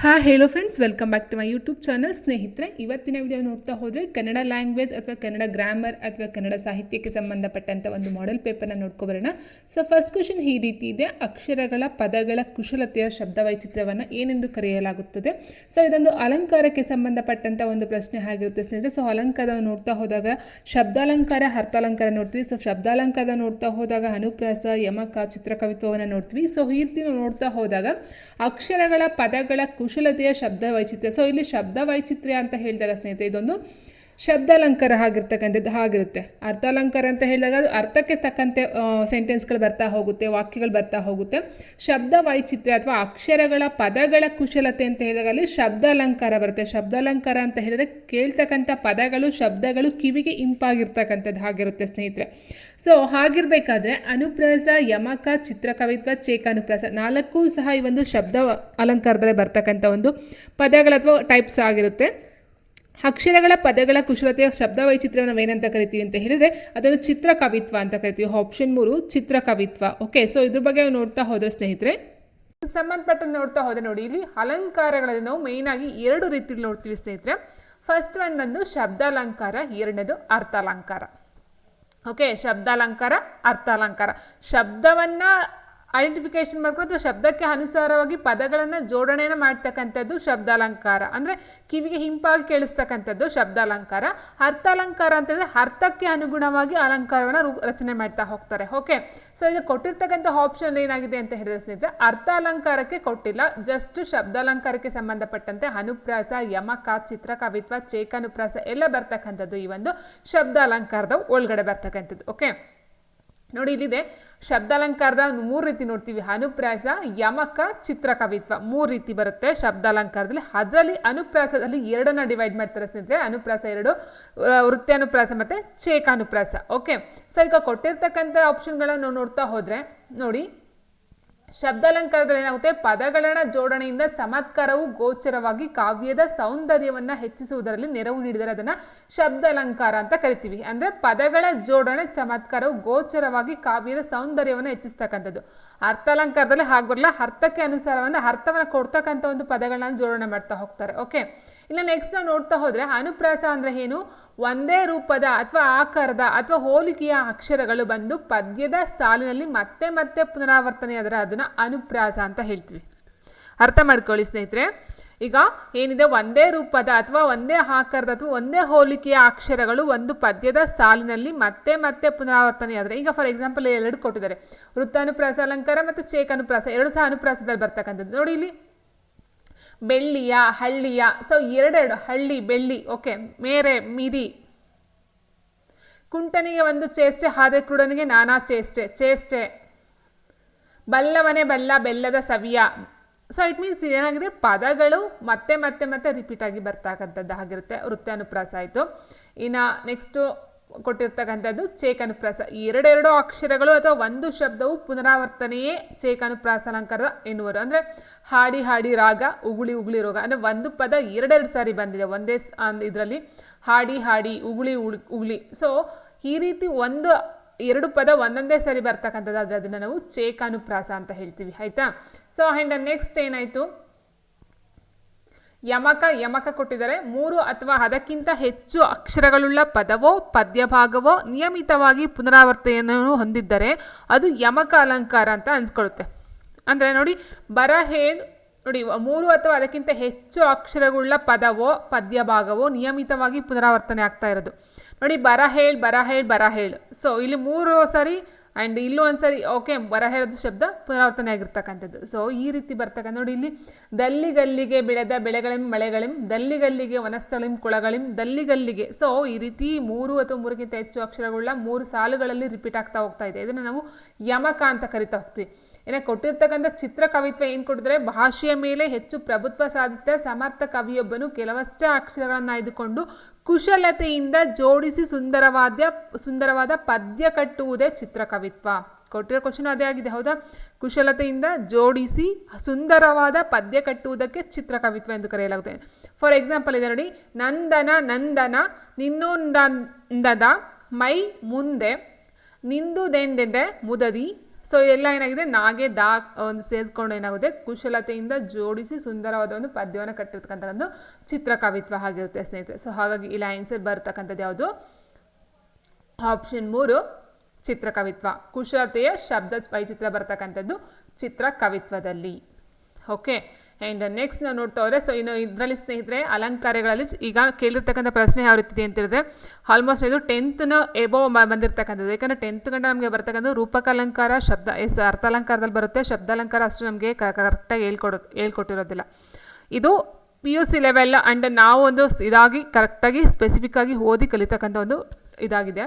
ಹಾ hello friends welcome back to my YouTube channel ಸ್ನೇಹಿತರೆ, ಇವತ್ತಿನ ವಿಡಿಯೋ ನೋಡ್ತಾ ಹೋದರೆ ಕನ್ನಡ ಲ್ಯಾಂಗ್ವೇಜ್ ಅಥವಾ ಕನ್ನಡ ಗ್ರಾಮರ್ ಅಥವಾ ಕನ್ನಡ ಸಾಹಿತ್ಯಕ್ಕೆ ಸಂಬಂಧಪಟ್ಟಂಥ ಒಂದು ಮಾಡೆಲ್ ಪೇಪರ್ನ ನೋಡ್ಕೊಬರೋಣ ಸೊ ಫಸ್ಟ್ ಕ್ವಶನ್ ಈ ರೀತಿ ಇದೆ. ಅಕ್ಷರಗಳ ಪದಗಳ ಕುಶಲತೆಯ ಶಬ್ದ ವೈಚಿತ್ರ್ಯವನ್ನು ಏನೆಂದು ಕರೆಯಲಾಗುತ್ತದೆ? ಸೊ ಇದೊಂದು ಅಲಂಕಾರಕ್ಕೆ ಸಂಬಂಧಪಟ್ಟಂಥ ಒಂದು ಪ್ರಶ್ನೆ ಆಗಿರುತ್ತೆ ಸ್ನೇಹಿತರೆ. ಸೊ ಅಲಂಕಾರ ನೋಡ್ತಾ ಹೋದಾಗ ಶಬ್ದಾಲಂಕಾರ, ಅರ್ಥಾಲಂಕಾರ ನೋಡ್ತೀವಿ. ಸೊ ಶಬ್ದಾಲಂಕಾರ ನೋಡ್ತಾ ಹೋದಾಗ ಅನುಪ್ರಾಸ, ಯಮಕ, ಚಿತ್ರಕವಿತ್ವವನ್ನು ನೋಡ್ತೀವಿ. ಸೊ ಈ ರೀತಿ ನೋಡ್ತಾ ಹೋದಾಗ ಅಕ್ಷರಗಳ ಪದಗಳ ಕುಶಲತೆಯ ಶಬ್ದ ವೈಚಿತ್ರ್ಯ. ಸೊ ಇಲ್ಲಿ ಶಬ್ದ ವೈಚಿತ್ರ್ಯ ಅಂತ ಹೇಳಿದಾಗ ಸ್ನೇಹಿತರೆ ಇದೊಂದು ಶಬ್ದಾಲಂಕಾರ ಆಗಿರ್ತಕ್ಕಂಥದ್ದು ಆಗಿರುತ್ತೆ ಅರ್ಥಾಲಂಕಾರ ಅಂತ ಹೇಳಿದಾಗ ಅದು ಅರ್ಥಕ್ಕೆ ತಕ್ಕಂತೆ ಸೆಂಟೆನ್ಸ್ಗಳು ಬರ್ತಾ ಹೋಗುತ್ತೆ, ವಾಕ್ಯಗಳು ಬರ್ತಾ ಹೋಗುತ್ತೆ. ಶಬ್ದ ವೈಚಿತ್ರ್ಯ ಅಥವಾ ಅಕ್ಷರಗಳ ಪದಗಳ ಕುಶಲತೆ ಅಂತ ಹೇಳಿದಾಗ ಅಲ್ಲಿ ಶಬ್ದಾಲಂಕಾರ ಬರುತ್ತೆ. ಶಬ್ದಾಲಂಕಾರ ಅಂತ ಹೇಳಿದ್ರೆ ಕೇಳ್ತಕ್ಕಂಥ ಪದಗಳು, ಶಬ್ದಗಳು ಕಿವಿಗೆ ಇಂಪಾಗಿರ್ತಕ್ಕಂಥದ್ದು ಆಗಿರುತ್ತೆ ಸ್ನೇಹಿತರೆ. ಸೊ ಹಾಗಿರಬೇಕಾದ್ರೆ ಅನುಪ್ರಾಸ, ಯಮಕ, ಚಿತ್ರಕವಿತ್ವ, ಚೇಕ ಅನುಪ್ರಾಸ ನಾಲ್ಕು ಸಹ ಈ ಒಂದು ಶಬ್ದ ಅಲಂಕಾರದಲ್ಲಿ ಬರ್ತಕ್ಕಂಥ ಒಂದು ಪದಗಳು ಅಥವಾ ಟೈಪ್ಸ್ ಆಗಿರುತ್ತೆ. ಅಕ್ಷರಗಳ ಪದಗಳ ಕುಶಲತೆಯ ಶಬ್ದ ವೈಚಿತ್ರ್ಯವನ್ನು ಏನಂತ ಕರಿತೀವಿ ಅಂತ ಹೇಳಿದ್ರೆ ಅದನ್ನು ಚಿತ್ರಕವಿತ್ವ ಅಂತ ಕರಿತೀವಿ ಆಪ್ಷನ್ ಮೂರು ಚಿತ್ರಕವಿತ್ವ ಓಕೆ ಸೊ ಇದ್ರ ಬಗ್ಗೆ ನೋಡ್ತಾ ಹೋದ್ರೆ ಸ್ನೇಹಿತರೆ ಸಂಬಂಧಪಟ್ಟ ನೋಡ್ತಾ ಹೋದ್ರೆ ನೋಡಿ, ಇಲ್ಲಿ ಅಲಂಕಾರಗಳಲ್ಲಿ ನಾವು ಮೇಯ್ನ್ ಆಗಿ ಎರಡು ರೀತಿಲಿ ನೋಡ್ತೀವಿ ಸ್ನೇಹಿತರೆ. ಫಸ್ಟ್ ಒನ್ ಬಂದು ಶಬ್ದಾಲಂಕಾರ, ಎರಡನೇದು ಅರ್ಥಾಲಂಕಾರ. ಓಕೆ ಶಬ್ದಾಲಂಕಾರ, ಅರ್ಥಾಲಂಕಾರ. ಶಬ್ದವನ್ನ ಐಡೆಂಟಿಫಿಕೇಶನ್ ಮಾಡ್ಕೊಂಡು ಅಥವಾ ಶಬ್ದಕ್ಕೆ ಅನುಸಾರವಾಗಿ ಪದಗಳನ್ನು ಜೋಡಣೆಯನ್ನು ಮಾಡ್ತಕ್ಕಂಥದ್ದು ಶಬ್ದಾಲಂಕಾರ. ಅಂದರೆ ಕಿವಿಗೆ ಹಿಂಪಾಗಿ ಕೇಳಿಸ್ತಕ್ಕಂಥದ್ದು ಶಬ್ದಾಲಂಕಾರ. ಅರ್ಥಾಲಂಕಾರ ಅಂತ ಹೇಳಿದ್ರೆ ಅರ್ಥಕ್ಕೆ ಅನುಗುಣವಾಗಿ ಅಲಂಕಾರವನ್ನು ರಚನೆ ಮಾಡ್ತಾ ಹೋಗ್ತಾರೆ. ಓಕೆ ಸೊ ಇದು ಕೊಟ್ಟಿರ್ತಕ್ಕಂಥ ಆಪ್ಷನ್ ಏನಾಗಿದೆ ಅಂತ ಹೇಳಿದ್ರೆ ಸ್ನೇಹಿತರೆ, ಅರ್ಥಾಲಂಕಾರಕ್ಕೆ ಕೊಟ್ಟಿಲ್ಲ ಜಸ್ಟ್ ಶಬ್ದಾಲಂಕಾರಕ್ಕೆ ಸಂಬಂಧಪಟ್ಟಂತೆ ಅನುಪ್ರಾಸ ಯಮಕ ಚೇಕ ಅನುಪ್ರಾಸ ಎಲ್ಲ ಬರ್ತಕ್ಕಂಥದ್ದು ಈ ಒಂದು ಶಬ್ದಾಲಂಕಾರದ ಒಳಗಡೆ ಬರ್ತಕ್ಕಂಥದ್ದು. ಓಕೆ ನೋಡಿ ಇಲ್ಲಿದೆ. ಶಬ್ದಾಲಂಕಾರದ ಮೂರು ರೀತಿ ನೋಡ್ತೀವಿ. ಅನುಪ್ರಾಸ, ಯಮಕ, ಚಿತ್ರಕವಿತ್ವ. ಮೂರು ರೀತಿ ಬರುತ್ತೆ ಶಬ್ದಾಲಂಕಾರದಲ್ಲಿ. ಅದರಲ್ಲಿ ಅನುಪ್ರಾಸದಲ್ಲಿ ಎರಡನ್ನ ಡಿವೈಡ್ ಮಾಡ್ತಾರೆ ಸ್ನೇಹಿತರೆ. ಅನುಪ್ರಾಸ ಎರಡು ವೃತ್ತಾನುಪ್ರಾಸ ಮತ್ತು ಚೇಕಾನುಪ್ರಾಸ ಓಕೆ ಸೊ ಈಗ ಕೊಟ್ಟಿರ್ತಕ್ಕಂಥ ಆಪ್ಷನ್ಗಳನ್ನು ನೋಡ್ತಾ ಹೋದರೆ, ನೋಡಿ ಶಬ್ದಾಲಂಕಾರದಲ್ಲಿ ಏನಾಗುತ್ತೆ ಪದಗಳ ಜೋಡಣೆಯಿಂದ ಚಮತ್ಕಾರವು ಗೋಚರವಾಗಿ ಕಾವ್ಯದ ಸೌಂದರ್ಯವನ್ನು ಹೆಚ್ಚಿಸುವುದರಲ್ಲಿ ನೆರವು ನೀಡಿದರೆ ಅದನ್ನು ಶಬ್ದಾಲಂಕಾರ ಅಂತ ಕರಿತೀವಿ. ಅಂದರೆ ಪದಗಳ ಜೋಡಣೆ, ಚಮತ್ಕಾರವು ಗೋಚರವಾಗಿ ಕಾವ್ಯದ ಸೌಂದರ್ಯವನ್ನು ಹೆಚ್ಚಿಸ್ತಕ್ಕಂಥದ್ದು. ಅರ್ಥಾಲಂಕಾರದಲ್ಲಿ ಹಾಗೆ ಬರಲ್ಲ. ಅರ್ಥಕ್ಕೆ ಅನುಸಾರವನ್ನು, ಅರ್ಥವನ್ನು ಕೊಡ್ತಕ್ಕಂಥ ಒಂದು ಪದಗಳನ್ನ ಜೋಡಣೆ ಮಾಡ್ತಾ ಹೋಗ್ತಾರೆ. ಓಕೆ ಇನ್ನು ನೆಕ್ಸ್ಟ್ ನಾವು ನೋಡ್ತಾ ಹೋದರೆ ಅನುಪ್ರಾಸ ಅಂದರೆ ಏನು? ಒಂದೇ ರೂಪದ ಅಥವಾ ಆಕಾರದ ಅಥವಾ ಹೋಲಿಕೆಯ ಅಕ್ಷರಗಳು ಬಂದು ಪದ್ಯದ ಸಾಲಿನಲ್ಲಿ ಮತ್ತೆ ಮತ್ತೆ ಪುನರಾವರ್ತನೆ ಆದರೆ ಅದನ್ನು ಅನುಪ್ರಾಸ ಅಂತ ಹೇಳ್ತೀವಿ. ಅರ್ಥ ಮಾಡ್ಕೊಳ್ಳಿ ಸ್ನೇಹಿತರೆ. ಈಗ ಏನಿದೆ? ಒಂದೇ ರೂಪದ ಅಥವಾ ಒಂದೇ ಆಕಾರದ ಅಥವಾ ಒಂದೇ ಹೋಲಿಕೆಯ ಅಕ್ಷರಗಳು ಒಂದು ಪದ್ಯದ ಸಾಲಿನಲ್ಲಿ ಮತ್ತೆ ಮತ್ತೆ ಪುನರಾವರ್ತನೆ ಆದರೆ, ಈಗ ಫಾರ್ ಎಕ್ಸಾಂಪಲ್ ಎರಡು ಕೊಟ್ಟಿದ್ದಾರೆ. ವೃತ್ತಾನುಪ್ರಾಸ, ಅಲಂಕಾರ ಮತ್ತು ಚೇಕಾನುಪ್ರಾಸ, ಎರಡು ಸಹ ಅನುಪ್ರಾಸದಲ್ಲಿ ಬರ್ತಕ್ಕಂಥದ್ದು. ನೋಡಿ ಇಲ್ಲಿ. ಬೆಳ್ಳಿಯ, ಹಳ್ಳಿಯ ಸೊ ಎರಡೆರಡು, ಹಳ್ಳಿ, ಬೆಳ್ಳಿ ಓಕೆ ಮೇರೆ, ಮಿರಿ. ಕುಂಟನಿಗೆ ಒಂದು ಚೇಷ್ಟೆ, ಹಾದೆ ಕ್ರೂಡನಿಗೆ ನಾನಾ ಚೇಷ್ಟೆ ಚೇಷ್ಟೆ. ಬಲ್ಲವನೇ ಬಲ್ಲ, ಬೆಲ್ಲದ ಸವಿಯ. ಸೊ ಇಟ್ ಮೀನ್ಸ್ ಏನಾಗಿದೆ? ಪದಗಳು ಮತ್ತೆ ಮತ್ತೆ ಮತ್ತೆ ರಿಪೀಟ್ ಆಗಿ ಬರ್ತಕ್ಕಂಥದ್ದು ಆಗಿರುತ್ತೆ ವೃತ್ತಾನುಪ್ರಾಸ ಆಯಿತು. ಇನ್ನು ನೆಕ್ಸ್ಟು ಕೊಟ್ಟಿರ್ತಕ್ಕಂಥದ್ದು ಚೇಕನುಪ್ರಾಸ ಎರಡೆರಡು ಅಕ್ಷರಗಳು ಅಥವಾ ಒಂದು ಶಬ್ದವು ಪುನರಾವರ್ತನೆಯೇ ಚೇಕನುಪ್ರಾಸ ಅಲಂಕಾರ ಎನ್ನುವರು. ಅಂದರೆ ಹಾಡಿ ಹಾಡಿ ರಾಗ, ಉಗುಳಿ ಉಗುಳಿ ರೋಗ. ಅಂದರೆ ಒಂದು ಪದ ಎರಡೆರಡು ಸಾರಿ ಬಂದಿದೆ. ಒಂದೇ ಇದರಲ್ಲಿ ಹಾಡಿ ಹಾಡಿ, ಉಗುಳಿ ಉಗುಳಿ. ಸೊ ಈ ರೀತಿ ಒಂದು, ಎರಡು ಪದ ಒಂದೊಂದೇ ಸರಿ ಬರ್ತಕ್ಕಂಥದ್ದು. ಆದರೆ ಅದನ್ನು ನಾವು ಚೇಕಾನುಪ್ರಾಸ ಅಂತ ಹೇಳ್ತೀವಿ. ಆಯಿತಾ? ಸೊ ಆ್ಯಂಡ್ ನೆಕ್ಸ್ಟ್ ಏನಾಯಿತು? ಯಮಕ ಯಮಕ ಕೊಟ್ಟಿದ್ದಾರೆ. ಮೂರು ಅಥವಾ ಅದಕ್ಕಿಂತ ಹೆಚ್ಚು ಅಕ್ಷರಗಳುಳ್ಳ ಪದವೋ, ಪದ್ಯಭಾಗವೋ ನಿಯಮಿತವಾಗಿ ಪುನರಾವರ್ತನೆಯನ್ನು ಹೊಂದಿದ್ದರೆ ಅದು ಯಮಕ ಅಲಂಕಾರ ಅಂತ ಅನ್ಸ್ಕೊಳ್ಳುತ್ತೆ. ಅಂದರೆ ನೋಡಿ, ಬರ ಹೇಳು ನೋಡಿ, ಮೂರು ಅಥವಾ ಅದಕ್ಕಿಂತ ಹೆಚ್ಚು ಅಕ್ಷರಗಳ ಪದವೋ, ಪದ್ಯಭಾಗವೋ ನಿಯಮಿತವಾಗಿ ಪುನರಾವರ್ತನೆ ಆಗ್ತಾ ಇರೋದು. ನೋಡಿ, ಬರ ಹೇಳ್ ಬರ ಹೇಳ್, ಬರ ಹೇಳು. ಸೊ ಇಲ್ಲಿ ಮೂರು ಸರಿ ಆ್ಯಂಡ್ ಇಲ್ಲೂ ಒಂದ್ಸರಿ ಓಕೆ ಬರ ಹೇಳೋದು ಶಬ್ದ ಪುನರಾವರ್ತನೆ ಆಗಿರ್ತಕ್ಕಂಥದ್ದು. ಸೊ ಈ ರೀತಿ ಬರ್ತಕ್ಕಂಥ ನೋಡಿ ಇಲ್ಲಿ, ದಲ್ಲಿಗಲ್ಲಿಗೆ ಬೆಳೆದ ಬೆಳೆಗಳಿಂ, ಮಳೆಗಳಿಂ, ದಲ್ಲಿಗಲ್ಲಿಗೆ ವನಸ್ಥಳಿಂ, ಕುಳಗಳಿಂ, ದಲ್ಲಿಗಲ್ಲಿಗೆ. ಸೊ ಈ ರೀತಿ ಮೂರು ಅಥವಾ ಮೂರಕ್ಕಿಂತ ಹೆಚ್ಚು ಅಕ್ಷರಗಳ ಮೂರು ಸಾಲುಗಳಲ್ಲಿ ರಿಪೀಟ್ ಆಗ್ತಾ ಹೋಗ್ತಾ ಇದೆ. ಇದನ್ನು ನಾವು ಯಮಕ ಅಂತ ಕರಿತಾ ಹೋಗ್ತೀವಿ. ಇನ್ನು ಕೊಟ್ಟಿರ್ತಕ್ಕಂಥ ಚಿತ್ರಕವಿತ್ವ ಏನು ಕೊಟ್ಟಿದ್ರೆ ಭಾಷೆಯ ಮೇಲೆ ಹೆಚ್ಚು ಪ್ರಭುತ್ವ ಸಾಧಿಸಿದ ಸಮರ್ಥ ಕವಿಯೊಬ್ಬನು ಕೆಲವಷ್ಟೇ ಅಕ್ಷರಗಳನ್ನು ಆಯ್ದುಕೊಂಡು ಕುಶಲತೆಯಿಂದ ಜೋಡಿಸಿ ಸುಂದರವಾದ ಸುಂದರವಾದ ಪದ್ಯ ಕಟ್ಟುವುದೇ ಚಿತ್ರಕವಿತ್ವ ಕೊಟ್ಟಿರೋ ಕ್ವಶನ್ ಅದೇ ಆಗಿದೆ, ಹೌದಾ? ಕುಶಲತೆಯಿಂದ ಜೋಡಿಸಿ ಸುಂದರವಾದ ಪದ್ಯ ಕಟ್ಟುವುದಕ್ಕೆ ಚಿತ್ರಕವಿತ್ವ ಎಂದು ಕರೆಯಲಾಗುತ್ತದೆ ಫಾರ್ ಎಕ್ಸಾಂಪಲ್ ಇದೆ ನೋಡಿ, ನಂದನ ನಂದನ ನಿನ್ನೊಂದದ ಮೈ ಮುಂದೆ, ನಿಂದುದೆಂದೆಂದೆ, ಮುದದಿ ಸೊ ಎಲ್ಲ ಏನಾಗಿದೆ? ನಾಗೆ, ದಾ ಒಂದು ಸೇರಿಸ್ಕೊಂಡು ಏನಾಗುತ್ತೆ? ಕುಶಲತೆಯಿಂದ ಜೋಡಿಸಿ ಸುಂದರವಾದ ಒಂದು ಪದ್ಯವನ್ನು ಕಟ್ಟಿರ್ತಕ್ಕಂಥ ಒಂದು ಚಿತ್ರಕವಿತ್ವ ಆಗಿರುತ್ತೆ ಸ್ನೇಹಿತರೆ. ಸೊ ಹಾಗಾಗಿ ಇಲ್ಲಿ ಆನ್ಸರ್ ಬರ್ತಕ್ಕಂಥದ್ದು ಯಾವುದು? ಆಪ್ಷನ್ ಮೂರು, ಚಿತ್ರಕವಿತ್ವ. ಕುಶಲತೆಯ ಶಬ್ದ ವೈಚಿತ್ರ ಬರ್ತಕ್ಕಂಥದ್ದು ಚಿತ್ರಕವಿತ್ವದಲ್ಲಿ. ಓಕೆ ಆ್ಯಂಡ್ ನೆಕ್ಸ್ಟ್ ನಾವು ನೋಡ್ತಾ ಹೋದರೆ ಸೊ ಇನ್ನು ಇದರಲ್ಲಿ ಸ್ನೇಹಿತರೆ, ಅಲಂಕಾರಗಳಲ್ಲಿ ಈಗ ಕೇಳಿರ್ತಕ್ಕಂಥ ಪ್ರಶ್ನೆ ಯಾವ ರೀತಿ ಇದೆ ಅಂತ ಹೇಳಿದ್ರೆ ಆಲ್ಮೋಸ್ಟ್ ಇದು ಟೆಂತ್ನ ಎಬೋ ಬಂದಿರತಕ್ಕಂಥದ್ದು. ಯಾಕಂದರೆ ಟೆಂತ್ ಗಂಟ ನಮಗೆ ಬರ್ತಕ್ಕಂಥ ರೂಪಕ ಅಲಂಕಾರ, ಶಬ್ದ ಎಸ್ ಅರ್ಥಾಲಂಕಾರದಲ್ಲಿ ಬರುತ್ತೆ. ಶಬ್ದಾಲಂಕಾರ ಅಷ್ಟು ನಮಗೆ ಕರೆಕ್ಟಾಗಿ ಹೇಳ್ಕೊಡೋ, ಹೇಳ್ಕೊಟ್ಟಿರೋದಿಲ್ಲ. ಇದು P U C level and ನಾವು ಒಂದು ಇದಾಗಿ ಕರೆಕ್ಟಾಗಿ ಸ್ಪೆಸಿಫಿಕ್ಕಾಗಿ ಓದಿ ಕಲಿತಕ್ಕಂಥ ಒಂದು ಇದಾಗಿದೆ.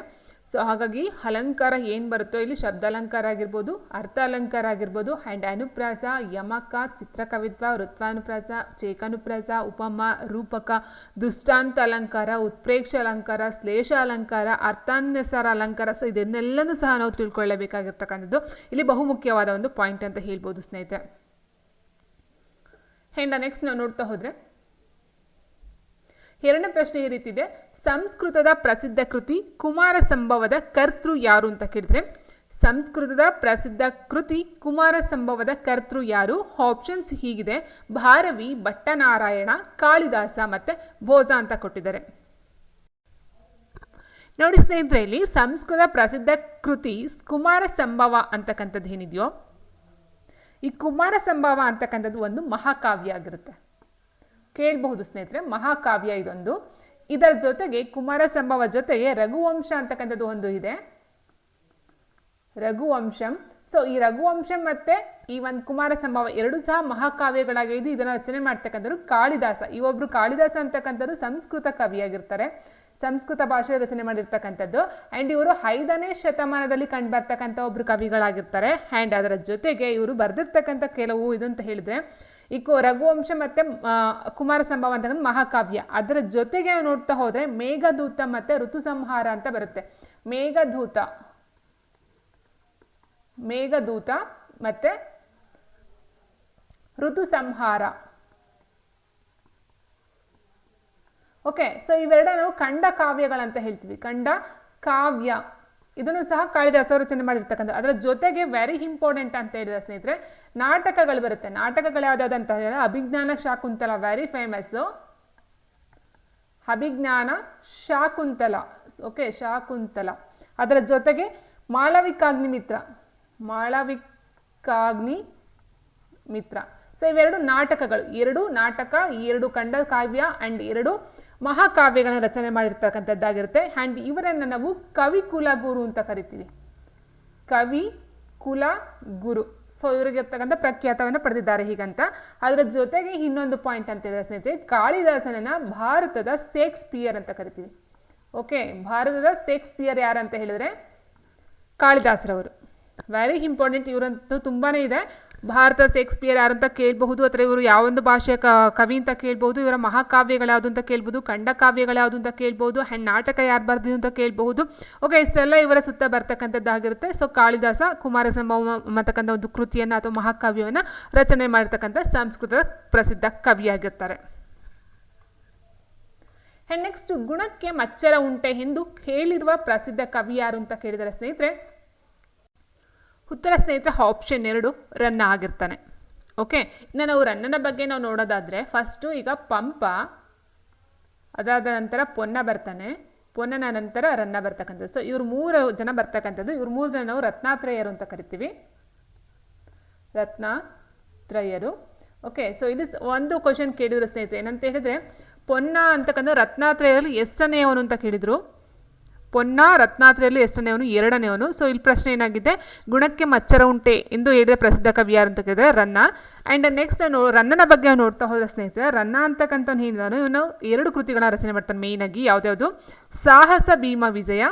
ಸೊ ಹಾಗಾಗಿ ಅಲಂಕಾರ ಏನು ಬರುತ್ತೋ ಇಲ್ಲಿ ಶಬ್ದ ಅಲಂಕಾರ ಆಗಿರ್ಬೋದು ಅರ್ಥ ಅಲಂಕಾರ ಆಗಿರ್ಬೋದು ಆ್ಯಂಡ್ ಅನುಪ್ರಾಸ, ಯಮಕ, ಚಿತ್ರಕವಿತ್ವ, ವೃತ್ವಾನುಪ್ರಾಸ, ಚೇಕಾನುಪ್ರಾಸ, ಉಪಮ, ರೂಪಕ ದೃಷ್ಟಾಂತ ಅಲಂಕಾರ ಉತ್ಪ್ರೇಕ್ಷ ಅಲಂಕಾರ, ಶ್ಲೇಷ ಅಲಂಕಾರ, ಅರ್ಥಾನ್ಯಸಾರ ಅಲಂಕಾರ. ಸೊ ಇದನ್ನೆಲ್ಲನೂ ಸಹ ನಾವು ತಿಳ್ಕೊಳ್ಳಬೇಕಾಗಿರ್ತಕ್ಕಂಥದ್ದು. ಇಲ್ಲಿ ಬಹುಮುಖ್ಯವಾದ ಒಂದು ಪಾಯಿಂಟ್ ಅಂತ ಹೇಳ್ಬೋದು ಸ್ನೇಹಿತರೆ. ಆ್ಯಂಡ್ ನೆಕ್ಸ್ಟ್ ನಾವು ನೋಡ್ತಾ ಹೋದರೆ, ಎರಡನೇ ಪ್ರಶ್ನೆ ಈ ರೀತಿ ಇದೆ. ಸಂಸ್ಕೃತದ ಪ್ರಸಿದ್ಧ ಕೃತಿ ಕುಮಾರ ಸಂಭವದ ಕರ್ತೃ ಯಾರು ಅಂತ ಕೇಳಿದ್ರೆ, ಸಂಸ್ಕೃತದ ಪ್ರಸಿದ್ಧ ಕೃತಿ ಕುಮಾರ ಸಂಭವದ ಕರ್ತೃ ಯಾರು? ಆಪ್ಷನ್ಸ್ ಹೀಗಿದೆ. ಭಾರವಿ, ಭಟ್ಟನಾರಾಯಣ, ಕಾಳಿದಾಸ ಮತ್ತೆ ಭೋಜ ಅಂತ ಕೊಟ್ಟಿದ್ದಾರೆ. ನೋಡಿ ಸ್ನೇಹಿತರೆ, ಇಲ್ಲಿ ಸಂಸ್ಕೃತ ಪ್ರಸಿದ್ಧ ಕೃತಿ ಕುಮಾರ ಸಂಭವ ಅಂತಕ್ಕಂಥದ್ದು ಏನಿದೆಯೋ, ಈ ಕುಮಾರ ಸಂಭವ ಅಂತಕ್ಕಂಥದ್ದು ಒಂದು ಮಹಾಕಾವ್ಯ ಆಗಿರುತ್ತೆ. ಕೇಳಬಹುದು ಸ್ನೇಹಿತರೆ, ಮಹಾಕಾವ್ಯ ಇದೊಂದು. ಇದರ ಜೊತೆಗೆ ಕುಮಾರ ಸಂಭವ ಜೊತೆಗೆ ರಘುವಂಶ ಅಂತಕ್ಕಂಥದ್ದು ಒಂದು ಇದೆ. ರಘುವಂಶಂ. ಸೊ ಈ ರಘುವಂಶಂ ಮತ್ತೆ ಈ ಒಂದು ಕುಮಾರ ಸಂಭವ ಎರಡು ಸಹ ಮಹಾಕಾವ್ಯಗಳಾಗಿದ್ದು ಇದನ್ನು ರಚನೆ ಮಾಡ್ತಕ್ಕಂಥವ್ರು ಕಾಳಿದಾಸ. ಈ ಒಬ್ರು ಕಾಳಿದಾಸ ಅಂತಕ್ಕಂಥವ್ರು ಸಂಸ್ಕೃತ ಕವಿಯಾಗಿರ್ತಾರೆ. ಸಂಸ್ಕೃತ ಭಾಷೆ ರಚನೆ ಮಾಡಿರ್ತಕ್ಕಂಥದ್ದು. ಆ್ಯಂಡ್ ಇವರು ಐದನೇ ಶತಮಾನದಲ್ಲಿ ಕಂಡು ಬರ್ತಕ್ಕಂಥ ಒಬ್ರು ಕವಿಗಳಾಗಿರ್ತಾರೆ. ಆ್ಯಂಡ್ ಅದರ ಜೊತೆಗೆ ಇವರು ಬರೆದಿರ್ತಕ್ಕಂಥ ಕೆಲವು ಇದಂತ ಹೇಳಿದ್ರೆ ಈ ರಘುವಂಶ ಮತ್ತು ಕುಮಾರ ಸಂಭವ ಅಂತಕ್ಕಂಥ ಮಹಾಕಾವ್ಯ. ಅದರ ಜೊತೆಗೆ ನಾವು ನೋಡ್ತಾ ಹೋದರೆ ಮೇಘದೂತ ಮತ್ತು ಋತು ಸಂಹಾರ ಅಂತ ಬರುತ್ತೆ. ಮೇಘದೂತ ಮೇಘದೂತ ಮತ್ತು ಋತು ಸಂಹಾರ ಓಕೆ ಸೊ ಇವೆರಡ ನಾವು ಖಂಡ ಕಾವ್ಯಗಳಂತ ಹೇಳ್ತೀವಿ. ಖಂಡ ಕಾವ್ಯ. ಇದನ್ನು ಸಹ ಕಾಳಿದಾಸ ರಚನೆ ಮಾಡಿರ್ತಕ್ಕಂಥ ಅದರ ಜೊತೆಗೆ ವೆರಿ ಇಂಪಾರ್ಟೆಂಟ್ ಅಂತ ಹೇಳಿದ ಸ್ನೇಹಿತರೆ, ನಾಟಕಗಳು ಬರುತ್ತೆ. ನಾಟಕಗಳು ಯಾವ್ದಾವ್ದು ಅಂತ ಹೇಳಿದ್ರೆ, Abhijnana Shakuntala very famous Abhijnana Shakuntala. Okay Shakuntala. ಅದರ ಜೊತೆಗೆ ಮಾಳವಿಕಾಗ್ನಿ ಮಿತ್ರ. ಮಾಳವಿಕಾಗ್ನಿ ಮಿತ್ರ. ಸೊ ಇವೆರಡು ನಾಟಕಗಳು. ಎರಡು ನಾಟಕ, ಎರಡು ಕಂಡ ಕಾವ್ಯ ಆ್ಯಂಡ್ ಎರಡು ಮಹಾಕಾವ್ಯಗಳನ್ನ ರಚನೆ ಮಾಡಿರ್ತಕ್ಕಂಥದ್ದಾಗಿರುತ್ತೆ. ಆ್ಯಂಡ್ ಇವರನ್ನು ನಾವು ಕವಿ ಕುಲ ಗುರು ಅಂತ ಕರಿತೀವಿ. ಕವಿ ಕುಲ ಗುರು. ಸೊ ಇವರಿಗೆ ಇರ್ತಕ್ಕಂಥ ಪ್ರಖ್ಯಾತವನ್ನು ಪಡೆದಿದ್ದಾರೆ ಹೀಗಂತ. ಅದರ ಜೊತೆಗೆ ಇನ್ನೊಂದು ಪಾಯಿಂಟ್ ಅಂತ ಹೇಳಿದ್ರೆ ಸ್ನೇಹಿತರೆ, ಕಾಳಿದಾಸನನ್ನ ಭಾರತದ ಶೇಕ್ಸ್ಪಿಯರ್ ಅಂತ ಕರಿತೀವಿ. ಓಕೆ ಭಾರತದ ಶೇಕ್ಸ್ಪಿಯರ್ ಯಾರಂತ ಹೇಳಿದ್ರೆ ಕಾಳಿದಾಸರವರು. ವೆರಿ ಇಂಪಾರ್ಟೆಂಟ್ ಇವರಂತೂ ತುಂಬಾ ಇದೆ. ಭಾರತ ಶೇಕ್ಸ್ಪಿಯರ್ ಯಾರು ಅಂತ ಕೇಳಬಹುದು, ಅಥವಾ ಇವರು ಯಾವೊಂದು ಭಾಷೆಯ ಕವಿ ಅಂತ ಕೇಳಬಹುದು, ಇವರ ಮಹಾಕಾವ್ಯಗಳು ಯಾವುದು ಅಂತ ಕೇಳ್ಬೋದು ಖಂಡ ಕಾವ್ಯಗಳು ಯಾವುದು ಅಂತ ಕೇಳ್ಬೋದು ಆ್ಯಂಡ್ ನಾಟಕ ಯಾರು ಬರ್ದಿದ್ದು ಅಂತ ಕೇಳಬಹುದು. ಓಕೆ ಇಷ್ಟೆಲ್ಲ ಇವರ ಸುತ್ತ ಬರ್ತಕ್ಕಂಥದ್ದಾಗಿರುತ್ತೆ ಸೊ ಕಾಳಿದಾಸ ಕುಮಾರ ಸಂಭವ ಅಂತಕ್ಕಂಥ ಒಂದು ಕೃತಿಯನ್ನು ಅಥವಾ ಮಹಾಕಾವ್ಯವನ್ನು ರಚನೆ ಮಾಡಿರ್ತಕ್ಕಂಥ ಸಂಸ್ಕೃತದ ಪ್ರಸಿದ್ಧ ಕವಿಯಾಗಿರ್ತಾರೆ. ನೆಕ್ಸ್ಟ್ ಗುಣಕ್ಕೆ ಮಚ್ಚರ ಉಂಟೆ ಎಂದು ಹೇಳಿರುವ ಪ್ರಸಿದ್ಧ ಕವಿ ಯಾರು ಅಂತ ಕೇಳಿದರೆ ಸ್ನೇಹಿತರೆ ಉತ್ತರ ಸ್ನೇಹಿತರ ಆಪ್ಷನ್ ಎರಡು ರನ್ನ ಆಗಿರ್ತಾನೆ. ಓಕೆ ಇನ್ನು ನಾವು ರನ್ನನ ಬಗ್ಗೆ ನಾವು ನೋಡೋದಾದರೆ ಫಸ್ಟು ಈಗ ಪಂಪ ಅದಾದ ನಂತರ ಪೊನ್ನ ಬರ್ತಾನೆ. ಪೊನ್ನನ ನಂತರ ರನ್ನ ಬರ್ತಕ್ಕಂಥದ್ದು. ಸೊ ಇವ್ರು ಮೂರು ಜನ ಬರ್ತಕ್ಕಂಥದ್ದು. ಇವ್ರು ಮೂರು ಜನ ನಾವು ರತ್ನಾತ್ರಯರು ಅಂತ ಕರಿತೀವಿ. ರತ್ನಾತ್ರಯರು. ಓಕೆ ಸೊ ಇಲ್ಲಿ ಒಂದು ಕ್ವಶನ್ ಕೇಳಿದ್ರು ಸ್ನೇಹಿತರೆ. ಏನಂತ ಹೇಳಿದ್ರೆ, ಪೊನ್ನ ಅಂತಕ್ಕಂಥ ರತ್ನಾತ್ರಯರಲ್ಲಿ ಎಷ್ಟನೆಯವನು ಅಂತ ಕೇಳಿದರು? ಪೊನ್ನ ರತ್ನಾತ್ರೆಯಲ್ಲಿ ಎಷ್ಟನೇವನು ಎರಡನೇವನು ಸೊ ಇಲ್ಲಿ ಪ್ರಶ್ನೆ ಏನಾಗಿದೆ? ಗುಣಕ್ಕೆ ಮಚ್ಚರ ಉಂಟೆ ಎಂದು ಹೇಳಿದ ಪ್ರಸಿದ್ಧ ಕವಿ ಯಾರು ಅಂತ ಕೇಳಿದ್ರೆ ರನ್ನ. ಆ್ಯಂಡ್ ನೆಕ್ಸ್ಟ್ ನೋ, ರನ್ನನ ಬಗ್ಗೆ ನೋಡ್ತಾ ಹೋದ ಸ್ನೇಹಿತರೆ, ರನ್ನ ಅಂತಕ್ಕಂಥವ್ನು ನಾನು ಇವನು ಎರಡು ಕೃತಿಗಳ ರಚನೆ ಮಾಡ್ತಾನೆ ಮೇಯ್ನಾಗಿ ಯಾವುದ್ಯಾವುದು? ಸಾಹಸ, ಭೀಮ, ವಿಜಯ.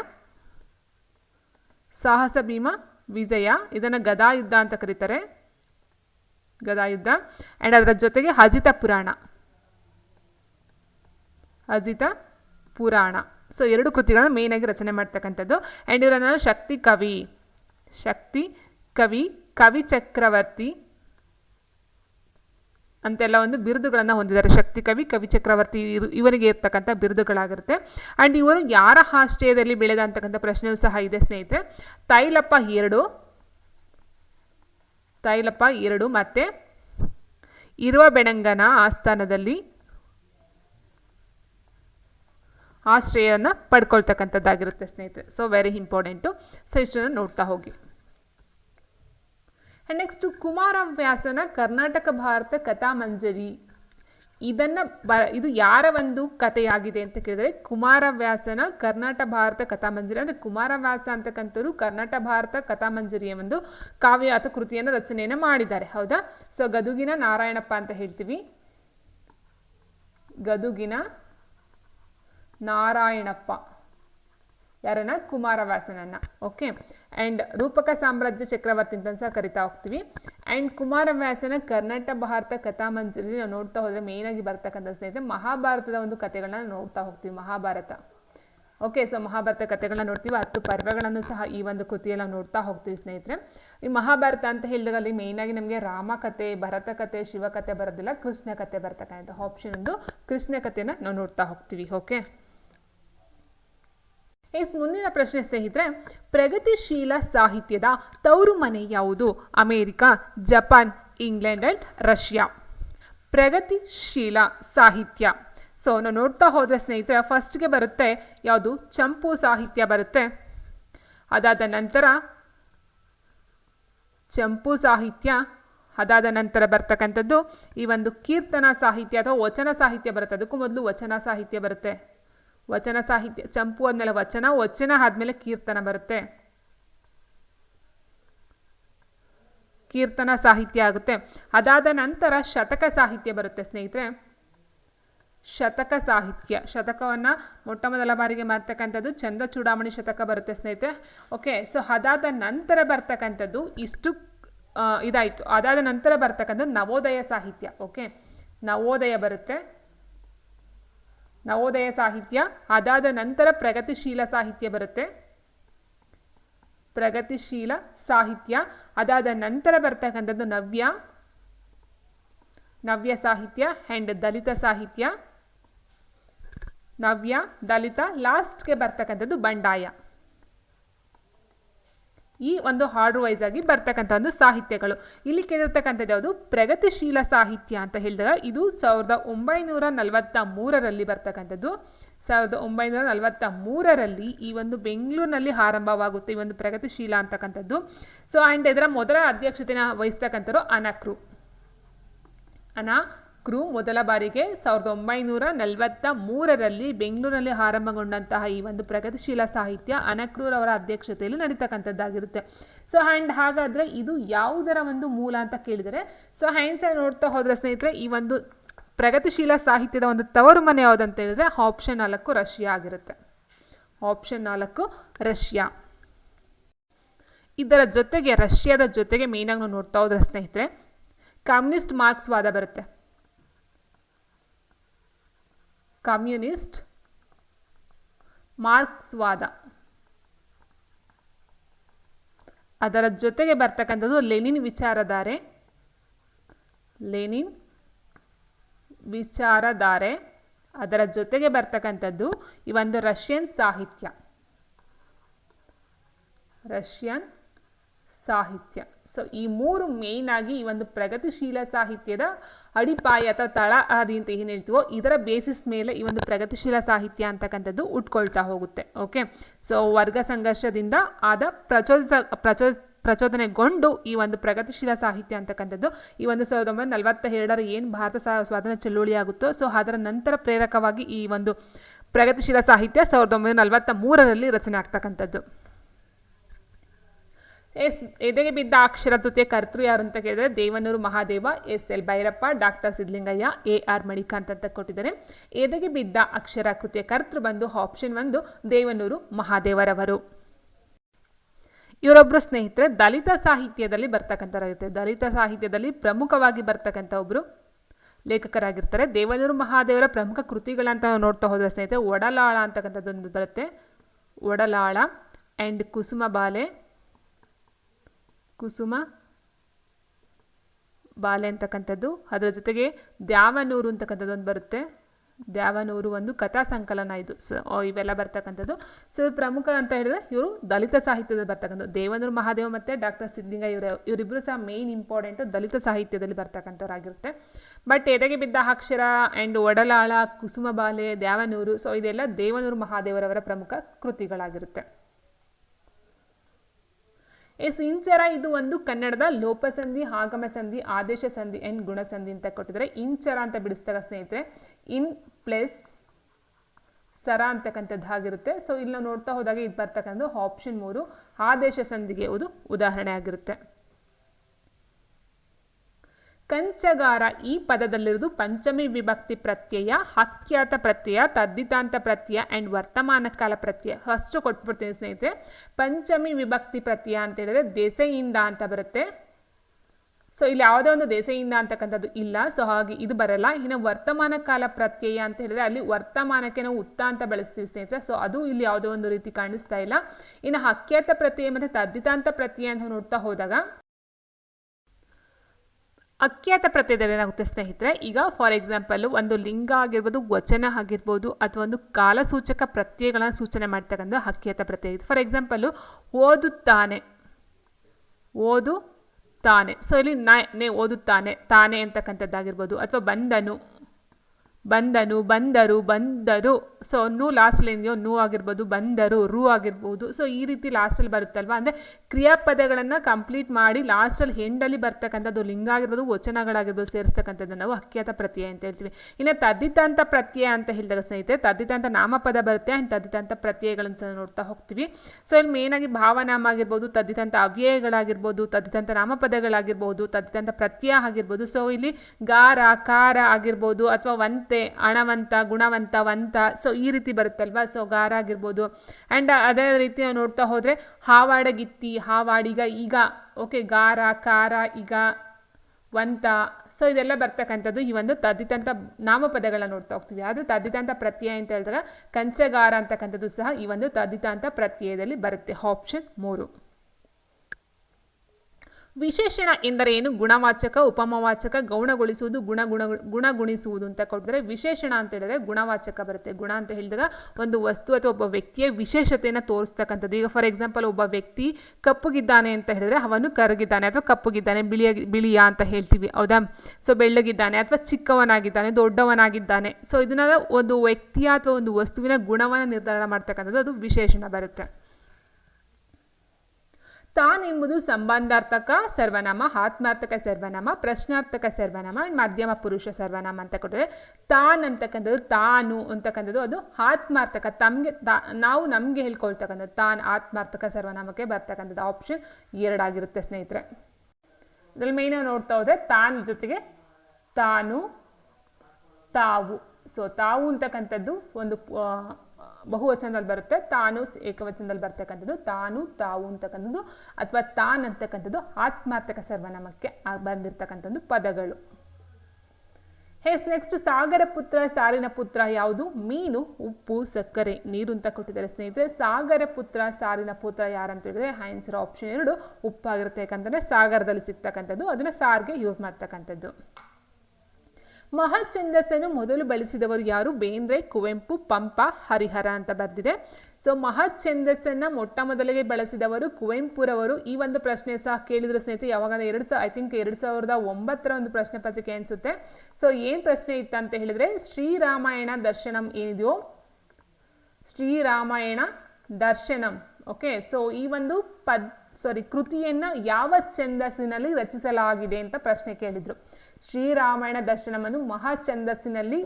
ಸಾಹಸ, ಭೀಮ, ವಿಜಯ. ಇದನ್ನು ಗದಾಯುದ್ಧ ಅಂತ ಕರೀತಾರೆ. ಗದಾಯುದ್ಧ. ಆ್ಯಂಡ್ ಅದರ ಜೊತೆಗೆ ಅಜಿತ ಪುರಾಣ. ಅಜಿತ ಪುರಾಣ. ಸೊ ಎರಡು ಕೃತಿಗಳನ್ನು ಮೇಯ್ನಾಗಿ ರಚನೆ ಮಾಡ್ತಕ್ಕಂಥದ್ದು. ಆ್ಯಂಡ್ ಇವರನ್ನು ಶಕ್ತಿ ಕವಿ. ಶಕ್ತಿ ಕವಿ ಕವಿ ಚಕ್ರವರ್ತಿ ಅಂತೆಲ್ಲ ಒಂದು ಬಿರುದುಗಳನ್ನು ಹೊಂದಿದ್ದಾರೆ. ಶಕ್ತಿ ಕವಿ ಕವಿ ಚಕ್ರವರ್ತಿ ಇರು ಇವರಿಗೆ ಇರ್ತಕ್ಕಂಥ ಬಿರುದುಗಳಾಗಿರುತ್ತೆ. ಆ್ಯಂಡ್ ಇವರು ಯಾರ ಆಶ್ರಯದಲ್ಲಿ ಬೆಳೆದ ಅಂತಕ್ಕಂಥ ಪ್ರಶ್ನೆಯೂ ಸಹ ಇದೆ, ಸ್ನೇಹಿತರೆ. ತೈಲಪ್ಪ ಎರಡು ತೈಲಪ್ಪ ಎರಡು ಮತ್ತು ಇರುವ ಬೆಣಂಗನ ಆಸ್ಥಾನದಲ್ಲಿ ಆಶ್ರಯನ ಪಡ್ಕೊಳ್ತಕ್ಕಂಥದ್ದಾಗಿರುತ್ತೆ, ಸ್ನೇಹಿತರೆ. ಸೊ ವೆರಿ ಇಂಪಾರ್ಟೆಂಟು ಸೊ ಇಷ್ಟನ್ನು ನೋಡ್ತಾ ಹೋಗಿ. ಆ್ಯಂಡ್ ನೆಕ್ಸ್ಟು ಕುಮಾರವ್ಯಾಸನ ಕರ್ನಾಟಕ ಭಾರತ ಕಥಾಮಂಜರಿ ಇದನ್ನು ಬ, ಇದು ಯಾರ ಒಂದು ಕಥೆಯಾಗಿದೆ ಅಂತ ಕೇಳಿದರೆ, ಕುಮಾರವ್ಯಾಸನ ಕರ್ನಾಟ ಭಾರತ ಕಥಾಮಂಜರಿ ಅಂದರೆ ಕುಮಾರವ್ಯಾಸ ಅಂತಕ್ಕಂಥವ್ರು ಕರ್ನಾಟ ಭಾರತ ಕಥಾಮಂಜರಿಯ ಒಂದು ಕಾವ್ಯ ಅಥವಾ ಕೃತಿಯನ್ನು ರಚನೆಯನ್ನು ಮಾಡಿದ್ದಾರೆ. ಹೌದಾ? ಸೊ ಗದುಗಿನ ನಾರಾಯಣಪ್ಪ ಅಂತ ಹೇಳ್ತೀವಿ. ಗದುಗಿನ ನಾರಾಯಣಪ್ಪ. ಯಾರನ್ನ? ಕುಮಾರವ್ಯಾಸನನ್ನ. ಓಕೆ ಆ್ಯಂಡ್ ರೂಪಕ ಸಾಮ್ರಾಜ್ಯ ಚಕ್ರವರ್ತಿ ಅಂತ ಸಹ ಕರಿತಾ ಹೋಗ್ತೀವಿ. ಆ್ಯಂಡ್ ಕುಮಾರವ್ಯಾಸನ ಕರ್ನಾಟಕ ಭಾರತ ಕಥಾ ಮಂಜರಿ ನಾವು ನೋಡ್ತಾ ಹೋದರೆ ಆಗಿ ಬರ್ತಕ್ಕಂಥ ಸ್ನೇಹಿತರೆ ಮಹಾಭಾರತದ ಒಂದು ಕಥೆಗಳನ್ನ ನೋಡ್ತಾ ಹೋಗ್ತೀವಿ, ಮಹಾಭಾರತ. ಓಕೆ ಸೊ ಮಹಾಭಾರತ ಕಥೆಗಳನ್ನ ನೋಡ್ತೀವಿ. ಹತ್ತು ಪರ್ವಗಳನ್ನು ಸಹ ಈ ಒಂದು ಕೃತಿಯಲ್ಲಿ ನಾವು ನೋಡ್ತಾ ಹೋಗ್ತೀವಿ ಸ್ನೇಹಿತರೆ. ಈ ಮಹಾಭಾರತ ಅಂತ ಹೇಳಿದಾಗ ಅಲ್ಲಿ ಮೇಯ್ನಾಗಿ ನಮಗೆ ರಾಮ ಕಥೆ, ಭರತ ಕಥೆ ಶಿವಕಥೆ ಬರೋದಿಲ್ಲ, ಕೃಷ್ಣ ಕಥೆ ಬರ್ತಕ್ಕಂಥ ಆಪ್ಷನ್ ಒಂದು ಕೃಷ್ಣ ಕಥೆನ ನಾವು ನೋಡ್ತಾ ಹೋಗ್ತೀವಿ. ಓಕೆ ಮುಂದಿನ ಪ್ರಶ್ನೆ ಸ್ನೇಹಿತರೆ, ಪ್ರಗತಿಶೀಲ ಸಾಹಿತ್ಯದ ತವರು ಮನೆ ಯಾವುದು? America, Japan, England and Russia. ಪ್ರಗತಿಶೀಲ ಸಾಹಿತ್ಯ. ಸೊ ನಾವು ನೋಡ್ತಾ ಹೋದರೆ ಸ್ನೇಹಿತರೆ ಫಸ್ಟ್ಗೆ ಬರುತ್ತೆ ಯಾವುದು? ಚಂಪು ಸಾಹಿತ್ಯ ಬರುತ್ತೆ. ಅದಾದ ನಂತರ ಚಂಪು ಸಾಹಿತ್ಯ, ಅದಾದ ನಂತರ ಬರ್ತಕ್ಕಂಥದ್ದು ಈ ಒಂದು ಕೀರ್ತನ ಸಾಹಿತ್ಯ ಅಥವಾ ವಚನ ಸಾಹಿತ್ಯ ಬರುತ್ತೆ. ಅದಕ್ಕೂ ಮೊದಲು ವಚನ ಸಾಹಿತ್ಯ ಬರುತ್ತೆ. ವಚನ ಸಾಹಿತ್ಯ, ಚಂಪು ಆದಮೇಲೆ ವಚನ ವಚನ ಆದಮೇಲೆ ಕೀರ್ತನ ಬರುತ್ತೆ. ಕೀರ್ತನ ಸಾಹಿತ್ಯ ಆಗುತ್ತೆ. ಅದಾದ ನಂತರ ಶತಕ ಸಾಹಿತ್ಯ ಬರುತ್ತೆ ಸ್ನೇಹಿತರೆ. ಶತಕ ಸಾಹಿತ್ಯ. ಶತಕವನ್ನು ಮೊಟ್ಟ ಮೊದಲ ಬಾರಿಗೆ ಮಾಡ್ತಕ್ಕಂಥದ್ದು ಚಂದ ಚೂಡಾಮಣಿ ಶತಕ ಬರುತ್ತೆ ಸ್ನೇಹಿತರೆ. ಓಕೆ ಸೊ ಅದಾದ ನಂತರ ಬರ್ತಕ್ಕಂಥದ್ದು ಇಷ್ಟು ಇದಾಯಿತು. ಅದಾದ ನಂತರ ಬರ್ತಕ್ಕಂಥದ್ದು ನವೋದಯ ಸಾಹಿತ್ಯ. ಓಕೆ ನವೋದಯ ಬರುತ್ತೆ. ನವೋದಯ ಸಾಹಿತ್ಯ, ಅದಾದ ನಂತರ ಪ್ರಗತಿಶೀಲ ಸಾಹಿತ್ಯ ಬರುತ್ತೆ. ಪ್ರಗತಿಶೀಲ ಸಾಹಿತ್ಯ, ಅದಾದ ನಂತರ ಬರ್ತಕ್ಕಂಥದ್ದು ನವ್ಯ ನವ್ಯ ಸಾಹಿತ್ಯ ಆ್ಯಂಡ್ ದಲಿತ ಸಾಹಿತ್ಯ. ನವ್ಯ, ದಲಿತ ಲಾಸ್ಟ್ಗೆ ಬರ್ತಕ್ಕಂಥದ್ದು ಬಂಡಾಯ. ಈ ಒಂದು ಹಾರ್ಡ್ ವೈಸ್ ಆಗಿ ಬರ್ತಕ್ಕಂಥ ಒಂದು ಸಾಹಿತ್ಯಗಳು. ಇಲ್ಲಿ ಕೇಳಿರ್ತಕ್ಕಂಥದ್ದು ಯಾವುದು? ಪ್ರಗತಿಶೀಲ ಸಾಹಿತ್ಯ ಅಂತ ಹೇಳಿದಾಗ ಇದು ಸಾವಿರದ ಒಂಬೈನೂರ ನಲವತ್ತ ಮೂರರಲ್ಲಿ ಬರ್ತಕ್ಕಂಥದ್ದು. ಸಾವಿರದ ಒಂಬೈನೂರ ನಲವತ್ತ ಮೂರರಲ್ಲಿ ಈ ಒಂದು ಬೆಂಗಳೂರಿನಲ್ಲಿ ಆರಂಭವಾಗುತ್ತೆ ಈ ಒಂದು ಪ್ರಗತಿಶೀಲ ಅಂತಕ್ಕಂಥದ್ದು. ಸೊ ಆ್ಯಂಡ್ ಇದರ ಮೊದಲ ಅಧ್ಯಕ್ಷತೆನ ವಹಿಸ್ತಕ್ಕಂಥವ್ರು ಅನಕ್ರು. ಅನಾ ಕ್ರೂ ಮೊದಲ ಬಾರಿಗೆ ಸಾವಿರದ ಒಂಬೈನೂರ ನಲವತ್ತ ಮೂರರಲ್ಲಿ ಬೆಂಗಳೂರಿನಲ್ಲಿ ಆರಂಭಗೊಂಡಂತಹ ಈ ಒಂದು ಪ್ರಗತಿಶೀಲ ಸಾಹಿತ್ಯ ಅನಕ್ರೂರ್ ಅವರ ಅಧ್ಯಕ್ಷತೆಯಲ್ಲಿ ನಡೀತಕ್ಕಂಥದ್ದಾಗಿರುತ್ತೆ. ಸೊ ಆ್ಯಂಡ್ ಹಾಗಾದರೆ ಇದು ಯಾವುದರ ಒಂದು ಮೂಲ ಅಂತ ಕೇಳಿದರೆ ಸೊ ಹ್ಯಾಂಡ್ಸ್ ನೋಡ್ತಾ ಹೋದರೆ ಸ್ನೇಹಿತರೆ, ಈ ಒಂದು ಪ್ರಗತಿಶೀಲ ಸಾಹಿತ್ಯದ ಒಂದು ತವರು ಮನೆ ಯಾವುದಂತ ಹೇಳಿದ್ರೆ ಆಪ್ಷನ್ ನಾಲ್ಕು ರಷ್ಯಾ ಆಗಿರುತ್ತೆ. ಆಪ್ಷನ್ ನಾಲ್ಕು ರಷ್ಯಾ. ಇದರ ಜೊತೆಗೆ, ರಷ್ಯಾದ ಜೊತೆಗೆ ಮೇನಾಗಿ ನಾವು ನೋಡ್ತಾ ಹೋದ್ರೆ ಸ್ನೇಹಿತರೆ, ಕಮ್ಯುನಿಸ್ಟ್ ಮಾರ್ಕ್ಸ್ ವಾದ ಬರುತ್ತೆ. ಕಮ್ಯುನಿಸ್ಟ್ ಮಾರ್ಕ್ಸ್ವಾದ. ಅದರ ಜೊತೆಗೆ ಬರ್ತಕ್ಕಂಥದ್ದು ಲೆನಿನ್ ವಿಚಾರಧಾರೆ. ಲೆನಿನ್ ವಿಚಾರಧಾರೆ. ಅದರ ಜೊತೆಗೆ ಬರ್ತಕ್ಕಂಥದ್ದು ಈ ಒಂದು ರಷ್ಯನ್ ಸಾಹಿತ್ಯ. ರಷ್ಯನ್ ಸಾಹಿತ್ಯ. ಸೊ ಈ ಮೂರು ಮೇಯ್ನ್ ಆಗಿ ಈ ಒಂದು ಪ್ರಗತಿಶೀಲ ಸಾಹಿತ್ಯದ ಅಡಿಪಾಯ ಅಥವಾ ತಳ ಆದಿ ಅಂತ ಏನು ಹೇಳ್ತೀವೋ, ಇದರ ಬೇಸಿಸ್ ಮೇಲೆ ಈ ಒಂದು ಪ್ರಗತಿಶೀಲ ಸಾಹಿತ್ಯ ಅಂತಕ್ಕಂಥದ್ದು ಉಟ್ಕೊಳ್ತಾ ಹೋಗುತ್ತೆ. ಓಕೆ ಸೊ ವರ್ಗ ಸಂಘರ್ಷದಿಂದ ಆದ ಪ್ರಚೋದಿಸ, ಪ್ರಚೋ, ಪ್ರಚೋದನೆಗೊಂಡು ಈ ಒಂದು ಪ್ರಗತಿಶೀಲ ಸಾಹಿತ್ಯ ಅಂತಕ್ಕಂಥದ್ದು ಈ ಒಂದು ಸಾವಿರದ ಒಂಬೈನೂರ ನಲವತ್ತ ಎರಡರ ಏನು ಭಾರತ ಸ್ವಾತಂತ್ರ್ಯ ಚಳುವಳಿ ಆಗುತ್ತೋ ಸೊ ಅದರ ನಂತರ ಪ್ರೇರಕವಾಗಿ ಈ ಒಂದು ಪ್ರಗತಿಶೀಲ ಸಾಹಿತ್ಯ ಸಾವಿರದ ಒಂಬೈನೂರ ನಲವತ್ತ ಮೂರರಲ್ಲಿ ರಚನೆ ಆಗ್ತಕ್ಕಂಥದ್ದು. ಎಸ್ ಎದೆಗೆ ಬಿದ್ದ ಅಕ್ಷರ ತುತಿಯ ಕರ್ತೃ ಯಾರು ಅಂತ ಕೇಳಿದರೆ Devanuru Mahadeva, S, L Bhyrappa, doctor Siddalingaiah, A R Manikanth ಅಂತ ಕೊಟ್ಟಿದ್ದಾರೆ. ಎದೆಗೆ ಬಿದ್ದ ಅಕ್ಷರ ಕೃತಿಯ ಕರ್ತೃ ಬಂದು ಆಪ್ಷನ್ ಒಂದು, ದೇವನೂರು ಮಹಾದೇವರವರು. ಇವರೊಬ್ಬರು ಸ್ನೇಹಿತರೆ, ದಲಿತ ಸಾಹಿತ್ಯದಲ್ಲಿ ಬರ್ತಕ್ಕಂಥವ್ರಾಗಿರ್ತಾರೆ ದಲಿತ ಸಾಹಿತ್ಯದಲ್ಲಿ ಪ್ರಮುಖವಾಗಿ ಬರ್ತಕ್ಕಂಥ ಒಬ್ಬರು ಲೇಖಕರಾಗಿರ್ತಾರೆ. ದೇವನೂರು ಮಹಾದೇವರ ಪ್ರಮುಖ ಕೃತಿಗಳಂತ ನೋಡ್ತಾ ಹೋದ್ರೆ ಸ್ನೇಹಿತರೆ, ಒಡಲಾಳ ಅಂತಕ್ಕಂಥದ್ದೊಂದು ಬರುತ್ತೆ. ಒಡಲಾಳ ಆ್ಯಂಡ್ ಕುಸುಮ ಬಾಲೆ ಕುಸುಮ ಬಾಲೆ ಅಂತಕ್ಕಂಥದ್ದು. ಅದರ ಜೊತೆಗೆ ದ್ಯಾವನೂರು ಅಂತಕ್ಕಂಥದ್ದು ಒಂದು ಬರುತ್ತೆ. ದ್ಯಾವನೂರು ಒಂದು ಕಥಾ ಸಂಕಲನ ಇದು. ಸೊ ಇವೆಲ್ಲ ಬರ್ತಕ್ಕಂಥದ್ದು. ಸೊ ಪ್ರಮುಖ ಅಂತ ಹೇಳಿದ್ರೆ ಇವರು ದಲಿತ ಸಾಹಿತ್ಯದಲ್ಲಿ ಬರ್ತಕ್ಕಂಥದ್ದು. ದೇವನೂರು ಮಹಾದೇವ ಮತ್ತು ಡಾಕ್ಟರ್ ಸಿದ್ಧಲಿಂಗ ಇವರ ಇವರಿಬ್ಬರು ಸಹ ಮೇನ್ ಇಂಪಾರ್ಟೆಂಟು ದಲಿತ ಸಾಹಿತ್ಯದಲ್ಲಿ ಬರ್ತಕ್ಕಂಥವ್ರಾಗಿರುತ್ತೆ. ಬಟ್ ಎದೆಗೆ ಬಿದ್ದ ಅಕ್ಷರ ಆ್ಯಂಡ್ ಒಡಲಾಳ ಕುಸುಮಬಾಲೆ ದ್ಯಾವನೂರು ಸೊ ಇದೆಲ್ಲ ದೇವನೂರು ಮಹಾದೇವರವರ ಪ್ರಮುಖ ಕೃತಿಗಳಾಗಿರುತ್ತೆ. ಎಸ್ ಇಂಚರ ಇದು ಒಂದು ಕನ್ನಡದ ಲೋಪಸಂಧಿ ಆಗಮ ಸಂಧಿ ಆದೇಶ ಸಂಧಿ ಆ್ಯಂಡ್ ಗುಣಸಂಧಿ ಅಂತ ಕೊಟ್ಟಿದ್ದಾರೆ ಇಂಚರ ಅಂತ ಬಿಡಿಸಿದಾಗ ಸ್ನೇಹಿತರೆ, ಇನ್ ಪ್ಲಸ್ ಸರ ಅಂತಕ್ಕಂಥದ್ದು ಆಗಿರುತ್ತೆ. ಸೊ ಇಲ್ಲಿ ನಾವು ನೋಡ್ತಾ ಹೋದಾಗ ಇದು ಬರ್ತಕ್ಕಂಥದ್ದು ಆಪ್ಷನ್ ಮೂರು ಆದೇಶ ಸಂಧಿಗೆ ಇದು ಉದಾಹರಣೆ ಆಗಿರುತ್ತೆ. ಕಂಚಗಾರ ಈ ಪದದಲ್ಲಿರುವುದು ಪಂಚಮಿ ವಿಭಕ್ತಿ ಪ್ರತ್ಯಯ ಹಕ್ಯಾತ ಪ್ರತ್ಯಯ ತದ್ದಿತಾಂತ ಪ್ರತ್ಯಯ ಆ್ಯಂಡ್ ವರ್ತಮಾನ ಕಾಲ ಪ್ರತ್ಯಯ. ಅಷ್ಟು ಕೊಟ್ಬಿಡ್ತೀನಿ ಸ್ನೇಹಿತರೆ. ಪಂಚಮಿ ವಿಭಕ್ತಿ ಪ್ರತ್ಯಯ ಅಂತ ಹೇಳಿದ್ರೆ ದೇಸೆಯಿಂದ ಅಂತ ಬರುತ್ತೆ. ಸೊ ಇಲ್ಲಿ ಯಾವುದೇ ಒಂದು ದೇಸೆಯಿಂದ ಅಂತಕ್ಕಂಥದ್ದು ಇಲ್ಲ. ಸೊ ಹಾಗೆ ಇದು ಬರಲ್ಲ. ಇನ್ನು ವರ್ತಮಾನ ಕಾಲ ಪ್ರತ್ಯಯ ಅಂತ ಹೇಳಿದ್ರೆ ಅಲ್ಲಿ ವರ್ತಮಾನಕ್ಕೆ ನಾವು ಉತ್ತ ಅಂತ ಬಳಸ್ತೀವಿ ಸ್ನೇಹಿತರೆ. ಸೊ ಅದು ಇಲ್ಲಿ ಯಾವುದೋ ಒಂದು ರೀತಿ ಕಾಣಿಸ್ತಾ ಇಲ್ಲ. ಇನ್ನು ಹಕ್ಯಾತ ಪ್ರತ್ಯಯ ಮತ್ತು ತದ್ದಿತಾಂತ ಪ್ರತ್ಯಯ ಅಂತ ನೋಡ್ತಾ ಹೋದಾಗ ಅಖ್ಯಾತ ಪ್ರತ್ಯಯದಲ್ಲಿ ಏನಾಗುತ್ತೆ ಸ್ನೇಹಿತರೆ. ಈಗ ಫಾರ್ ಎಕ್ಸಾಂಪಲ್ಲು ಒಂದು ಲಿಂಗ ಆಗಿರ್ಬೋದು, ವಚನ ಆಗಿರ್ಬೋದು, ಅಥವಾ ಒಂದು ಕಾಲಸೂಚಕ ಪ್ರತ್ಯಯಗಳನ್ನು ಸೂಚನೆ ಮಾಡ್ತಕ್ಕಂಥ ಅಖ್ಯಾತ ಪ್ರತ್ಯಯ ಫಾರ್ ಎಕ್ಸಾಂಪಲ್ಲು ಓದುತ್ತಾನೆ. ಓದು ತಾನೆ ಸೊ ಇಲ್ಲಿ ನೇ ಓದುತ್ತಾನೆ. ತಾನೆ ಅಂತಕ್ಕಂಥದ್ದಾಗಿರ್ಬೋದು. ಅಥವಾ ಬಂದನು ಬಂದನು ಬಂದರು ಬಂದರು. ಸೊ ನು ಲಾಸ್ಟಲ್ಲಿ ಏನಿದೆಯೋ ನು ಆಗಿರ್ಬೋದು, ಬಂದರು, ರು ಆಗಿರ್ಬೋದು ಸೊ ಈ ರೀತಿ ಲಾಸ್ಟಲ್ಲಿ ಬರುತ್ತಲ್ವ? ಅಂದರೆ ಕ್ರಿಯಾಪದಗಳನ್ನು ಕಂಪ್ಲೀಟ್ ಮಾಡಿ ಲಾಸ್ಟಲ್ಲಿ ಹೆಂಡಲ್ಲಿ ಬರ್ತಕ್ಕಂಥದ್ದು ಲಿಂಗ ಆಗಿರ್ಬೋದು ವಚನಗಳಾಗಿರ್ಬೋದು ಸೇರಿಸ್ತಕ್ಕಂಥದ್ದು ನಾವು ಅಖ್ಯಾತ ಪ್ರತ್ಯಯ ಅಂತ ಹೇಳ್ತೀವಿ. ಇನ್ನು ತದ್ದಿತಾಂತ ಪ್ರತ್ಯಯ ಅಂತ ಹೇಳಿದಾಗ ಸ್ನೇಹಿತರೆ ತದ್ದಿತಾಂತ ನಾಮಪದ ಬರುತ್ತೆ ಆ್ಯಂಡ್ ತದ್ದಿತಾಂತ ಪ್ರತ್ಯಯಗಳನ್ನು ಸಹ ನೋಡ್ತಾ ಹೋಗ್ತೀವಿ. ಸೊ ಇಲ್ಲಿ ಮೇನಾಗಿ ಭಾವನಾಮ ಆಗಿರ್ಬೋದು ತದ್ದಿತಾಂತ ಅವ್ಯಯಗಳಾಗಿರ್ಬೋದು ತದ್ದಿತಾಂತ ನಾಮಪದಗಳಾಗಿರ್ಬೋದು ತದ್ದಿತಾಂತ ಪ್ರತ್ಯಯ ಆಗಿರ್ಬೋದು. ಸೊ ಇಲ್ಲಿ ಗಾರ ಕಾರ ಆಗಿರ್ಬೋದು, ಅಥವಾ ವಂತೆ ಹಣವಂತ ಗುಣವಂತ, ವಂತ ಸೊ ಈ ರೀತಿ ಬರುತ್ತಲ್ವಾ? ಸೊ ಗಾರ ಆಗಿರ್ಬೋದು. ಆ್ಯಂಡ್ ಅದೇ ರೀತಿ ನಾವು ನೋಡ್ತಾ ಹೋದರೆ ಹಾವಾಡಗಿತ್ತಿ, ಹಾವಾಡಿಗ ಈಗ ಓಕೆ ಗಾರ ಕಾರ ಈಗ, ವಂತ. ಸೊ ಇದೆಲ್ಲ ಬರ್ತಕ್ಕಂಥದ್ದು ಈ ಒಂದು ತದ್ದಿತಂತ ನಾಮಪದಗಳನ್ನ ನೋಡ್ತಾ ಹೋಗ್ತೀವಿ. ಆದರೆ ತದ್ದಿತಾಂತ ಪ್ರತ್ಯಯ ಅಂತ ಹೇಳಿದಾಗ, ಕಂಚಗಾರ ಅಂತಕ್ಕಂಥದ್ದು ಸಹ ಈ ಒಂದು ತದ್ದಿತಾಂತ ಪ್ರತ್ಯಯದಲ್ಲಿ ಬರುತ್ತೆ. ಆಪ್ಷನ್ ಮೂರು. ವಿಶೇಷಣ ಏನು? ಗುಣವಾಚಕ, ಉಪಮವಾಚಕ, ಗೌಣಗೊಳಿಸುವುದು, ಗುಣ ಗುಣ ಗುಣಗುಣಿಸುವುದು ಅಂತ ಕೊಟ್ಟಿದ್ರೆ ವಿಶೇಷಣ ಅಂತ ಹೇಳಿದ್ರೆ ಗುಣವಾಚಕ ಬರುತ್ತೆ. ಗುಣ ಅಂತ ಹೇಳಿದಾಗ ಒಂದು ವಸ್ತು ಅಥವಾ ಒಬ್ಬ ವ್ಯಕ್ತಿಯ ವಿಶೇಷತೆಯನ್ನು ತೋರಿಸ್ತಕ್ಕಂಥದ್ದು. ಈಗ ಫಾರ್ ಎಕ್ಸಾಂಪಲ್ ಒಬ್ಬ ವ್ಯಕ್ತಿ ಕಪ್ಪುಗಿದ್ದಾನೆ ಅಂತ ಹೇಳಿದ್ರೆ ಅವನು ಕರಗಿದ್ದಾನೆ ಅಥವಾ ಕಪ್ಪುಗಿದ್ದಾನೆ, ಬಿಳಿಯ ಬಿಳಿಯ ಅಂತ ಹೇಳ್ತೀವಿ. ಹೌದಾ? ಸೊ ಬೆಳ್ಳಗಿದ್ದಾನೆ ಅಥವಾ ಚಿಕ್ಕವನಾಗಿದ್ದಾನೆ, ದೊಡ್ಡವನಾಗಿದ್ದಾನೆ. ಸೊ ಇದನ್ನ ಒಂದು ವ್ಯಕ್ತಿಯ ಅಥವಾ ಒಂದು ವಸ್ತುವಿನ ಗುಣವನ್ನು ನಿರ್ಧಾರ ಮಾಡ್ತಕ್ಕಂಥದ್ದು ಅದು ವಿಶೇಷಣ ಬರುತ್ತೆ. ತಾನ್ ಎಂಬುದು ಸಂಬಂಧಾರ್ಥಕ ಸರ್ವನಾಮ, ಆತ್ಮಾರ್ಥಕ ಸರ್ವನಾಮ, ಪ್ರಶ್ನಾರ್ಥಕ ಸರ್ವನಾಮ, ಮಧ್ಯಮ ಪುರುಷ ಸರ್ವನಾಮ ಅಂತ ಕೊಟ್ಟರೆ ತಾನ್ ಅಂತಕ್ಕಂಥದ್ದು ತಾನು ಅಂತಕ್ಕಂಥದ್ದು ಅದು ಆತ್ಮಾರ್ಥಕ. ತಮಗೆ ನಾವು ನಮಗೆ ಹೇಳ್ಕೊಳ್ತಕ್ಕಂಥದ್ದು ತಾನ್ ಆತ್ಮಾರ್ಥಕ ಸರ್ವನಾಮಕ್ಕೆ ಬರ್ತಕ್ಕಂಥದ್ದು ಆಪ್ಷನ್ ಎರಡಾಗಿರುತ್ತೆ ಸ್ನೇಹಿತರೆ. ಇದರಲ್ಲಿ ಮೇಯ್ನಾಗಿ ನೋಡ್ತಾ ಹೋದ್ರೆ ತಾನ್ ಜೊತೆಗೆ ತಾನು ತಾವು. ಸೊ ತಾವು ಅಂತಕ್ಕಂಥದ್ದು ಒಂದು ಬಹುವಚನದಲ್ಲಿ ಬರುತ್ತೆ, ತಾನು ಏಕವಚನದಲ್ಲಿ ಬರ್ತಕ್ಕಂಥದ್ದು, ತಾನು ತಾವು ಅಂತಕ್ಕಂಥದ್ದು, ಅಥವಾ ತಾನ್ ಅಂತಕ್ಕಂಥದ್ದು ಆತ್ಮಾರ್ಥಕ ಸರ್ವನಾಮಕ್ಕೆ ಬಂದಿರತಕ್ಕಂಥದ್ದು ಪದಗಳು. ಎಸ್ ನೆಕ್ಸ್ಟ್ ಸಾಗರ ಪುತ್ರ, ಸಾರಿನ ಪುತ್ರ ಯಾವುದು? ಮೀನು, ಉಪ್ಪು, ಸಕ್ಕರೆ. ನೀರು ಅಂತ ಕೊಟ್ಟಿದ್ದಾರೆ ಸ್ನೇಹಿತರೆ. ಸಾಗರ ಪುತ್ರ, ಸಾರಿನ ಪುತ್ರ ಯಾರಂತ ಹೇಳಿದ್ರೆ ಆನ್ಸರ್ ಆಪ್ಷನ್ ಎರಡು ಉಪ್ಪಾಗಿರುತ್ತೆ ಯಾಕಂತಂದರೆ ಸಾಗರದಲ್ಲಿ ಸಿಗ್ತಕ್ಕಂಥದ್ದು, ಅದನ್ನು ಸಾರಿಗೆ ಯೂಸ್ ಮಾಡ್ತಕ್ಕಂಥದ್ದು. ಮಹಚ್ಛಂದಸ್ಸನ್ನು ಮೊದಲು ಬಳಸಿದವರು ಯಾರು? ಬೇಂದ್ರೆ, ಕುವೆಂಪು, ಪಂಪ, ಹರಿಹರ ಅಂತ ಬರೆದಿದೆ. ಸೊ ಮಹಚ್ಛಂದಸ್ಸನ್ನು ಮೊಟ್ಟ ಮೊದಲಿಗೆ ಬಳಸಿದವರು ಕುವೆಂಪುರವರು. ಈ ಒಂದು ಪ್ರಶ್ನೆ ಸಹ ಕೇಳಿದ್ರು ಸ್ನೇಹಿತರೆ ಯಾವಾಗ ಎರಡು ಸಾವಿರ ಐ ಥಿಂಕ್ ಎರಡು ಸಾವಿರದ ಒಂಬತ್ತರ ಒಂದು ಪ್ರಶ್ನೆ ಪತ್ರಿಕೆ ಅನಿಸುತ್ತೆ. ಸೊ ಏನು ಪ್ರಶ್ನೆ ಇತ್ತಂತ ಹೇಳಿದರೆ, ಶ್ರೀರಾಮಾಯಣ ದರ್ಶನಂ ಏನಿದೆಯೋ? ಶ್ರೀರಾಮಾಯಣ ದರ್ಶನಂ. ಓಕೆ ಸೊ ಈ ಒಂದು ಪದ್ ಸಾರಿ ಕೃತಿಯನ್ನು ಯಾವ ಛಂದಸ್ಸಿನಲ್ಲಿ ರಚಿಸಲಾಗಿದೆ ಅಂತ ಪ್ರಶ್ನೆ ಕೇಳಿದರು. ಶ್ರೀರಾಮಾಯಣ ದರ್ಶನವನ್ನು ಮಹಾ ಛಂದಸ್ಸಿನಲ್ಲಿ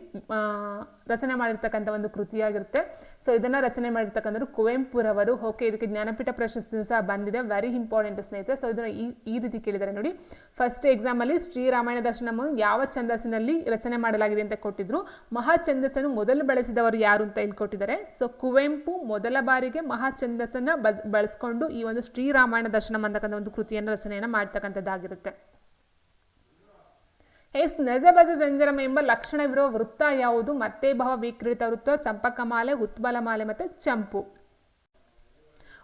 ರಚನೆ ಮಾಡಿರ್ತಕ್ಕಂಥ ಒಂದು ಕೃತಿಯಾಗಿರುತ್ತೆ. ಸೊ ಇದನ್ನು ರಚನೆ ಮಾಡಿರ್ತಕ್ಕಂಥದ್ದು ಕುವೆಂಪುರವರು. ಓಕೆ ಇದಕ್ಕೆ ಜ್ಞಾನಪೀಠ ಪ್ರಶಸ್ತಿಯೂ ಸಹ ಬಂದಿದೆ. ವೆರಿ ಇಂಪಾರ್ಟೆಂಟ್ ಸ್ನೇಹಿತರೆ. ಸೊ ಇದನ್ನು ಈ ರೀತಿ ಕೇಳಿದ್ದಾರೆ ನೋಡಿ. ಫಸ್ಟ್ ಎಕ್ಸಾಮಲ್ಲಿ ಶ್ರೀರಾಮಾಯಣ ದರ್ಶನವನ್ನು ಯಾವ ಛಂದಸ್ಸಿನಲ್ಲಿ ರಚನೆ ಮಾಡಲಾಗಿದೆ ಅಂತ ಕೊಟ್ಟಿದ್ರು. ಮಹಾ ಛಂದಸ್ಸನ್ನು ಮೊದಲು ಬಳಸಿದವರು ಯಾರು ಅಂತ ಇಲ್ಲಿ ಕೊಟ್ಟಿದ್ದಾರೆ. ಸೊ ಕುವೆಂಪು ಮೊದಲ ಬಾರಿಗೆ ಮಹಾ ಛಂದಸ್ಸನ್ನು ಬಳಸ್ಕೊಂಡು ಈ ಒಂದು ಶ್ರೀರಾಮಾಯಣ ದರ್ಶನ ಅಂತಕ್ಕಂಥ ಒಂದು ಕೃತಿಯನ್ನು ರಚನೆಯನ್ನು ಮಾಡ್ತಕ್ಕಂಥದ್ದಾಗಿರುತ್ತೆ. ಎಸ್ ನೆಜಬಜ ಜಂಜರಂ ಎಂಬ ಲಕ್ಷಣವಿರುವ ವೃತ್ತ ಯಾವುದು? ಮತ್ತೆ ಭಾವ ವಿಕೃತ ವೃತ್ತ ಚಂಪಕಮಾಲೆ ಉತ್ಬಲಮಾಲೆ ಮತ್ತು ಚಂಪು.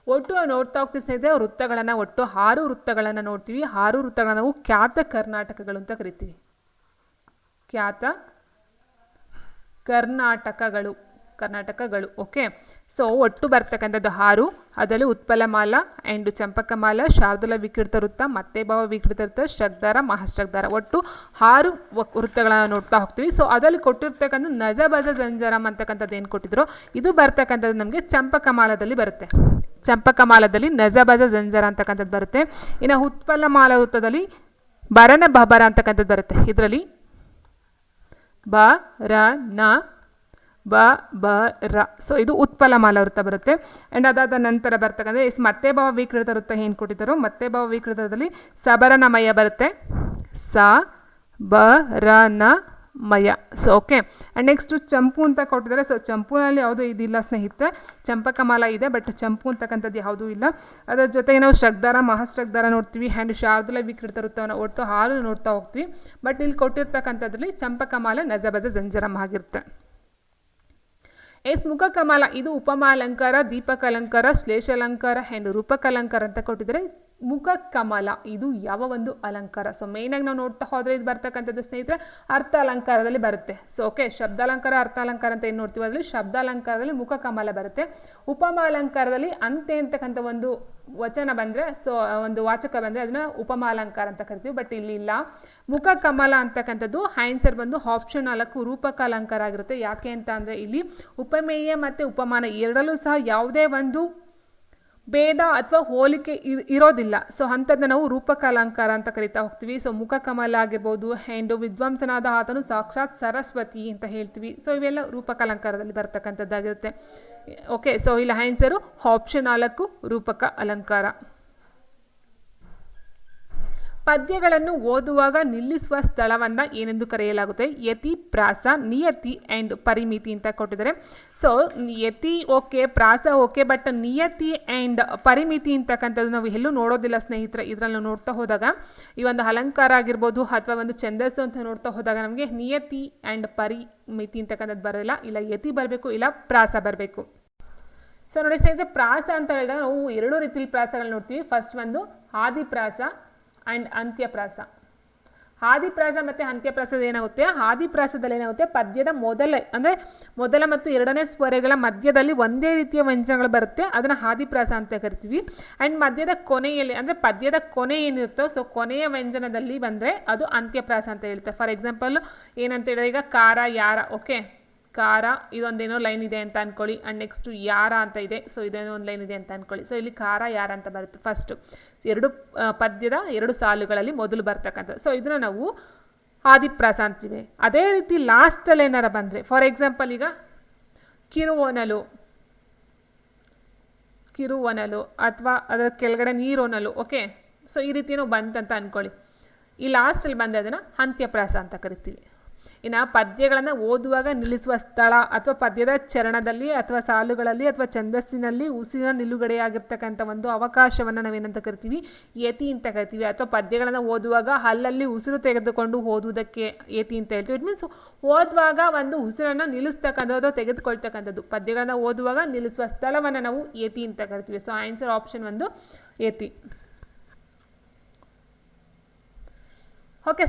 ಒಟ್ಟು ನೋಡ್ತಾ ಹೋಗ್ತೀವಿ ಸ್ನೇಹಿತರೆ, ವೃತ್ತಗಳನ್ನು ಒಟ್ಟು ಆರು ವೃತ್ತಗಳನ್ನು ನೋಡ್ತೀವಿ. ಆರು ವೃತ್ತಗಳನ್ನು ನಾವು ಖ್ಯಾತ ಕರ್ನಾಟಕಗಳು ಅಂತ ಕರಿತೀವಿ. ಖ್ಯಾತ ಕರ್ನಾಟಕಗಳು. ಕರ್ನಾಟಕಗಳು. ಓಕೆ ಸೊ ಒಟ್ಟು ಬರ್ತಕ್ಕಂಥದ್ದು ಆರು. ಅದರಲ್ಲಿ ಉತ್ಪಲಮಾಲ ಆ್ಯಂಡ್ ಚಂಪಕಮಾಲ, ಶಾರ್ದುಲ ವಿಕೃತ ವೃತ್ತ ಮತ್ತೆ ಭಾವ ವಿಕೃತ ವೃತ್ತ, ಶ್ರಗ್ಧಾರ, ಮಹಾಶ್ರಗ್ಧಾರ. ಒಟ್ಟು ಆರು ವೃತ್ತಗಳನ್ನು ನೋಡ್ತಾ ಹೋಗ್ತೀವಿ. ಸೊ ಅದರಲ್ಲಿ ಕೊಟ್ಟಿರ್ತಕ್ಕಂಥ ನಜ ಬಜ ಜಂಜರಂ ಅಂತಕ್ಕಂಥದ್ದು ಏನು ಕೊಟ್ಟಿದ್ರು? ಇದು ಬರ್ತಕ್ಕಂಥದ್ದು ನಮಗೆ ಚಂಪಕಮಾಲದಲ್ಲಿ ಬರುತ್ತೆ. ಚಂಪಕಮಾಲದಲ್ಲಿ ನಜ ಬಜ ಜಂಜರ ಅಂತಕ್ಕಂಥದ್ದು ಬರುತ್ತೆ. ಇನ್ನು ಉತ್ಪಲಮಾಲ ವೃತ್ತದಲ್ಲಿ ಬರನ ಬಬರ ಅಂತಕ್ಕಂಥದ್ದು ಬರುತ್ತೆ. ಇದರಲ್ಲಿ ಬ ರ ನ ಬ ಬ, ರ. ಸೊ ಇದು ಉತ್ಪಲಮಾಲ ವೃತ್ತ ಬರುತ್ತೆ. ಆ್ಯಂಡ್ ಅದಾದ ನಂತರ ಬರ್ತಕ್ಕಂಥ ಎಸ್ ಮತ್ತೆ ಭಾವ ವಿಕೃತ ವೃತ್ತ ಏನು ಕೊಟ್ಟಿದ್ದಾರೋ? ಮತ್ತೆ ಭಾವ ವಿಕೃತದಲ್ಲಿ ಸಬರನಮಯ ಬರುತ್ತೆ. ಸ, ಬ, ರ, ನ, ಮಯ. ಸೊ ಓಕೆ ಆ್ಯಂಡ್ ನೆಕ್ಸ್ಟು ಚಂಪು ಅಂತ ಕೊಟ್ಟಿದ್ದಾರೆ. ಸೊ ಚಂಪುನಲ್ಲಿ ಯಾವುದೂ ಇದಿಲ್ಲ ಸ್ನೇಹಿತರೆ ಚಂಪಕಮಾಲ ಇದೆ ಬಟ್ ಚಂಪು ಅಂತಕ್ಕಂಥದ್ದು ಯಾವುದೂ ಇಲ್ಲ. ಅದರ ಜೊತೆಗೆ ನಾವು ಶ್ರಗ್ಧಾರ, ಮಹಾಶ್ರಗ್ಧಾರ ನೋಡ್ತೀವಿ. ಆ್ಯಂಡ್ ಶಾರ್ದುಲ ವಿಕೃತ ವೃತ್ತವನ್ನು ಒಟ್ಟು ಹಾಲು ನೋಡ್ತಾ ಹೋಗ್ತೀವಿ. ಬಟ್ ಇಲ್ಲಿ ಕೊಟ್ಟಿರ್ತಕ್ಕಂಥದ್ರಲ್ಲಿ ಚಂಪಕಮಾಲ ನಜಬಜ, ಜಂಜರಂ ಆಗಿರುತ್ತೆ. ಎಸ್ ಮುಖಕಮಲ ಇದು ಉಪಮಾಲಂಕಾರ ದೀಪಕಲಂಕಾರ ಶ್ಲೇಷಾಲಂಕಾರ ಆ್ಯಂಡ್ ರೂಪಕಲಂಕಾರ ಅಂತ ಕೊಟ್ಟಿದ್ದಾರೆ. ಮುಖ ಕಮಲ ಇದು ಯಾವ ಒಂದು ಅಲಂಕಾರ? ಸೊ ಮೇಯ್ನಾಗಿ ನಾವು ನೋಡ್ತಾ ಹೋದರೆ ಇದು ಬರ್ತಕ್ಕಂಥದ್ದು ಸ್ನೇಹಿತರೆ, ಅರ್ಥ ಅಲಂಕಾರದಲ್ಲಿ ಬರುತ್ತೆ. ಸೊ ಓಕೆ ಶಬ್ದಾಲಂಕಾರ, ಅರ್ಥ ಅಲಂಕಾರ ಅಂತ ಏನು ನೋಡ್ತೀವಿ ಅದರಲ್ಲಿ? ಶಬ್ದಾಲಂಕಾರದಲ್ಲಿ ಮುಖ ಕಮಲ ಬರುತ್ತೆ ಉಪಮಾಲಂಕಾರದಲ್ಲಿ ಅಂತೆ ಅಂತಕ್ಕಂಥ ಒಂದು ವಚನ ಬಂದರೆ ಸೊ ಒಂದು ವಾಚಕ ಬಂದರೆ ಅದನ್ನ ಉಪಮಾಲಂಕಾರ ಅಂತ ಕರಿತೀವಿ ಬಟ್ ಇಲ್ಲಿ ಇಲ್ಲ. ಮುಖ ಕಮಲ ಅಂತಕ್ಕಂಥದ್ದು ಆನ್ಸರ್ ಬಂದು ಆಪ್ಷನ್ ನಾಲ್ಕು ರೂಪಕ ಅಲಂಕಾರ ಆಗಿರುತ್ತೆ. ಯಾಕೆ ಅಂತ ಅಂದರೆ ಇಲ್ಲಿ ಉಪಮೇಯ ಮತ್ತು ಉಪಮಾನ ಎರಡಲ್ಲೂ ಸಹ ಯಾವುದೇ ಒಂದು ಭೇದ ಅಥವಾ ಹೋಲಿಕೆ ಇರೋದಿಲ್ಲ. ಸೊ ಅಂಥದ್ದನ್ನ ನಾವು ರೂಪಕ ಅಲಂಕಾರ ಅಂತ ಕರಿತಾ ಹೋಗ್ತೀವಿ. ಸೊ ಮುಖ ಕಮಲ ಆಗಿರ್ಬೋದು ಆ್ಯಂಡ್ ವಿದ್ವಾಂಸನಾದ ಆತನು ಸಾಕ್ಷಾತ್ ಸರಸ್ವತಿ ಅಂತ ಹೇಳ್ತೀವಿ. ಸೊ ಇವೆಲ್ಲ ರೂಪಕ ಅಲಂಕಾರದಲ್ಲಿ ಬರ್ತಕ್ಕಂಥದ್ದಾಗಿರುತ್ತೆ. ಓಕೆ ಸೊ ಇಲ್ಲಿ ಆನ್ಸರು ಆಪ್ಷನ್ ನಾಲ್ಕು ರೂಪಕ ಅಲಂಕಾರ. ಪದ್ಯಗಳನ್ನು ಓದುವಾಗ ನಿಲ್ಲಿಸುವ ಸ್ಥಳವನ್ನು ಏನೆಂದು ಕರೆಯಲಾಗುತ್ತೆ? ಯತಿ, ಪ್ರಾಸ, ನಿಯತಿ ಆ್ಯಂಡ್ ಪರಿಮಿತಿ ಅಂತ ಕೊಟ್ಟಿದ್ದಾರೆ. ಸೊ ಯತಿ ಓಕೆ ಪ್ರಾಸ ಓಕೆ ಬಟ್ ನಿಯತಿ ಆ್ಯಂಡ್ ಪರಿಮಿತಿ ಅಂತಕ್ಕಂಥದ್ದು ನಾವು ಎಲ್ಲೂ ನೋಡೋದಿಲ್ಲ ಸ್ನೇಹಿತರೆ, ಇದರಲ್ಲಿ ನೋಡ್ತಾ ಹೋದಾಗ. ಈ ಒಂದು ಅಲಂಕಾರ ಆಗಿರ್ಬೋದು ಅಥವಾ ಒಂದು ಛಂದಸ್ಸು ಅಂತ ನೋಡ್ತಾ ಹೋದಾಗ ನಮಗೆ ನಿಯತಿ ಆ್ಯಂಡ್ ಪರಿಮಿತಿ ಅಂತಕ್ಕಂಥದ್ದು ಬರೋಲ್ಲ. ಇಲ್ಲ ಯತಿ ಬರಬೇಕು, ಇಲ್ಲ ಪ್ರಾಸ ಬರಬೇಕು. ಸೊ ನೋಡಿ ಸ್ನೇಹಿತರೆ, ಪ್ರಾಸ ಅಂತ ಹೇಳಿದಾಗ ನಾವು ಎರಡು ರೀತಿಯಲ್ಲಿ ಪ್ರಾಸಗಳನ್ನ ನೋಡ್ತೀವಿ. ಫಸ್ಟ್ ಒಂದು ಆದಿಪ್ರಾಸ ಆ್ಯಂಡ್ ಅಂತ್ಯಪ್ರಾಸ. ಆದಿಪ್ರಾಸ ಮತ್ತು ಅಂತ್ಯಪ್ರಾಸದ ಏನಾಗುತ್ತೆ? ಆದಿಪ್ರಾಸದಲ್ಲಿ ಏನಾಗುತ್ತೆ? ಪದ್ಯದ ಮೊದಲ, ಅಂದರೆ ಮೊದಲ ಮತ್ತು ಎರಡನೇ ಸ್ವರಗಳ ಮಧ್ಯದಲ್ಲಿ ಒಂದೇ ರೀತಿಯ ವ್ಯಂಜನಗಳು ಬರುತ್ತೆ. ಅದನ್ನು ಆದಿಪ್ರಾಸ ಅಂತ ಕರಿತೀವಿ. ಆ್ಯಂಡ್ ಮಧ್ಯದ ಕೊನೆಯಲ್ಲಿ, ಅಂದರೆ ಪದ್ಯದ ಕೊನೆ ಏನಿರುತ್ತೋ ಸೊ ಕೊನೆಯ ವ್ಯಂಜನದಲ್ಲಿ ಬಂದರೆ ಅದು ಅಂತ್ಯಪ್ರಾಸ ಅಂತ ಹೇಳುತ್ತೆ ಫಾರ್ ಎಕ್ಸಾಂಪಲ್ ಏನಂತ ಹೇಳಿದ್ರೆ ಈಗ ಕಾರ ಯಾರ ಓಕೆ ಕಾರ ಇದೊಂದೇನೋ ಲೈನ್ ಇದೆ ಅಂತ ಅಂದ್ಕೊಳ್ಳಿ ಆ್ಯಂಡ್ ನೆಕ್ಸ್ಟು ಯಾರ ಅಂತ ಇದೆ. ಸೊ ಇದೇನೋ ಒಂದು ಲೈನ್ ಇದೆ ಅಂತ ಅಂದ್ಕೊಳ್ಳಿ ಸೊ ಇಲ್ಲಿ ಕಾರ ಯಾರ ಅಂತ ಬರುತ್ತೆ ಫಸ್ಟು ಎರಡು ಪದ್ಯದ ಎರಡು ಸಾಲುಗಳಲ್ಲಿ ಮೊದಲು ಬರ್ತಕ್ಕಂಥ ಸೊ ಇದನ್ನು ನಾವು ಆದಿಪ್ರಾಸ ಅಂತೀವಿ. ಅದೇ ರೀತಿ ಲಾಸ್ಟಲ್ಲಿ ಏನಾರ ಬಂದರೆ ಫಾರ್ ಎಕ್ಸಾಂಪಲ್ ಈಗ ಕಿರುವೊನಲು ಕಿರುವೊನಲು ಅಥವಾ ಅದರ ಕೆಳಗಡೆ ನೀರೊನಲು ಓಕೆ ಸೊ ಈ ರೀತಿಯೂ ಬಂತಂತ ಅಂದ್ಕೊಳ್ಳಿ ಈ ಲಾಸ್ಟಲ್ಲಿ ಬಂದ ಅದನ್ನು ಅಂತ್ಯಪ್ರಾಸ ಅಂತ ಕರಿತೀವಿ. ಇನ್ನು ಪದ್ಯಗಳನ್ನು ಓದುವಾಗ ನಿಲ್ಲಿಸುವ ಸ್ಥಳ ಅಥವಾ ಪದ್ಯದ ಚರಣದಲ್ಲಿ ಅಥವಾ ಸಾಲುಗಳಲ್ಲಿ ಅಥವಾ ಛಂದಸ್ಸಿನಲ್ಲಿ ಉಸಿರಿನ ನಿಲುಗಡೆಯಾಗಿರ್ತಕ್ಕಂಥ ಒಂದು ಅವಕಾಶವನ್ನು ನಾವೇನಂತ ಕರಿತೀವಿ? ಯತಿ ಅಂತ ಕರಿತೀವಿ. ಅಥವಾ ಪದ್ಯಗಳನ್ನು ಓದುವಾಗ ಅಲ್ಲಲ್ಲಿ ಉಸಿರು ತೆಗೆದುಕೊಂಡು ಓದುವುದಕ್ಕೆ ಯತಿ ಅಂತ ಹೇಳ್ತೀವಿ. ಇಟ್ ಮೀನ್ಸ್ ಓದುವಾಗ ಒಂದು ಉಸಿರನ್ನು ನಿಲ್ಲಿಸ್ತಕ್ಕಂಥದ್ದು ಅಥವಾ ತೆಗೆದುಕೊಳ್ತಕ್ಕಂಥದ್ದು. ಪದ್ಯಗಳನ್ನು ಓದುವಾಗ ನಿಲ್ಲಿಸುವ ಸ್ಥಳವನ್ನು ನಾವು ಯತಿ ಅಂತ ಕರಿತೀವಿ. ಸೊ ಆನ್ಸರ್ ಆಪ್ಷನ್ ಒಂದು ಯತಿ ಓಕೆ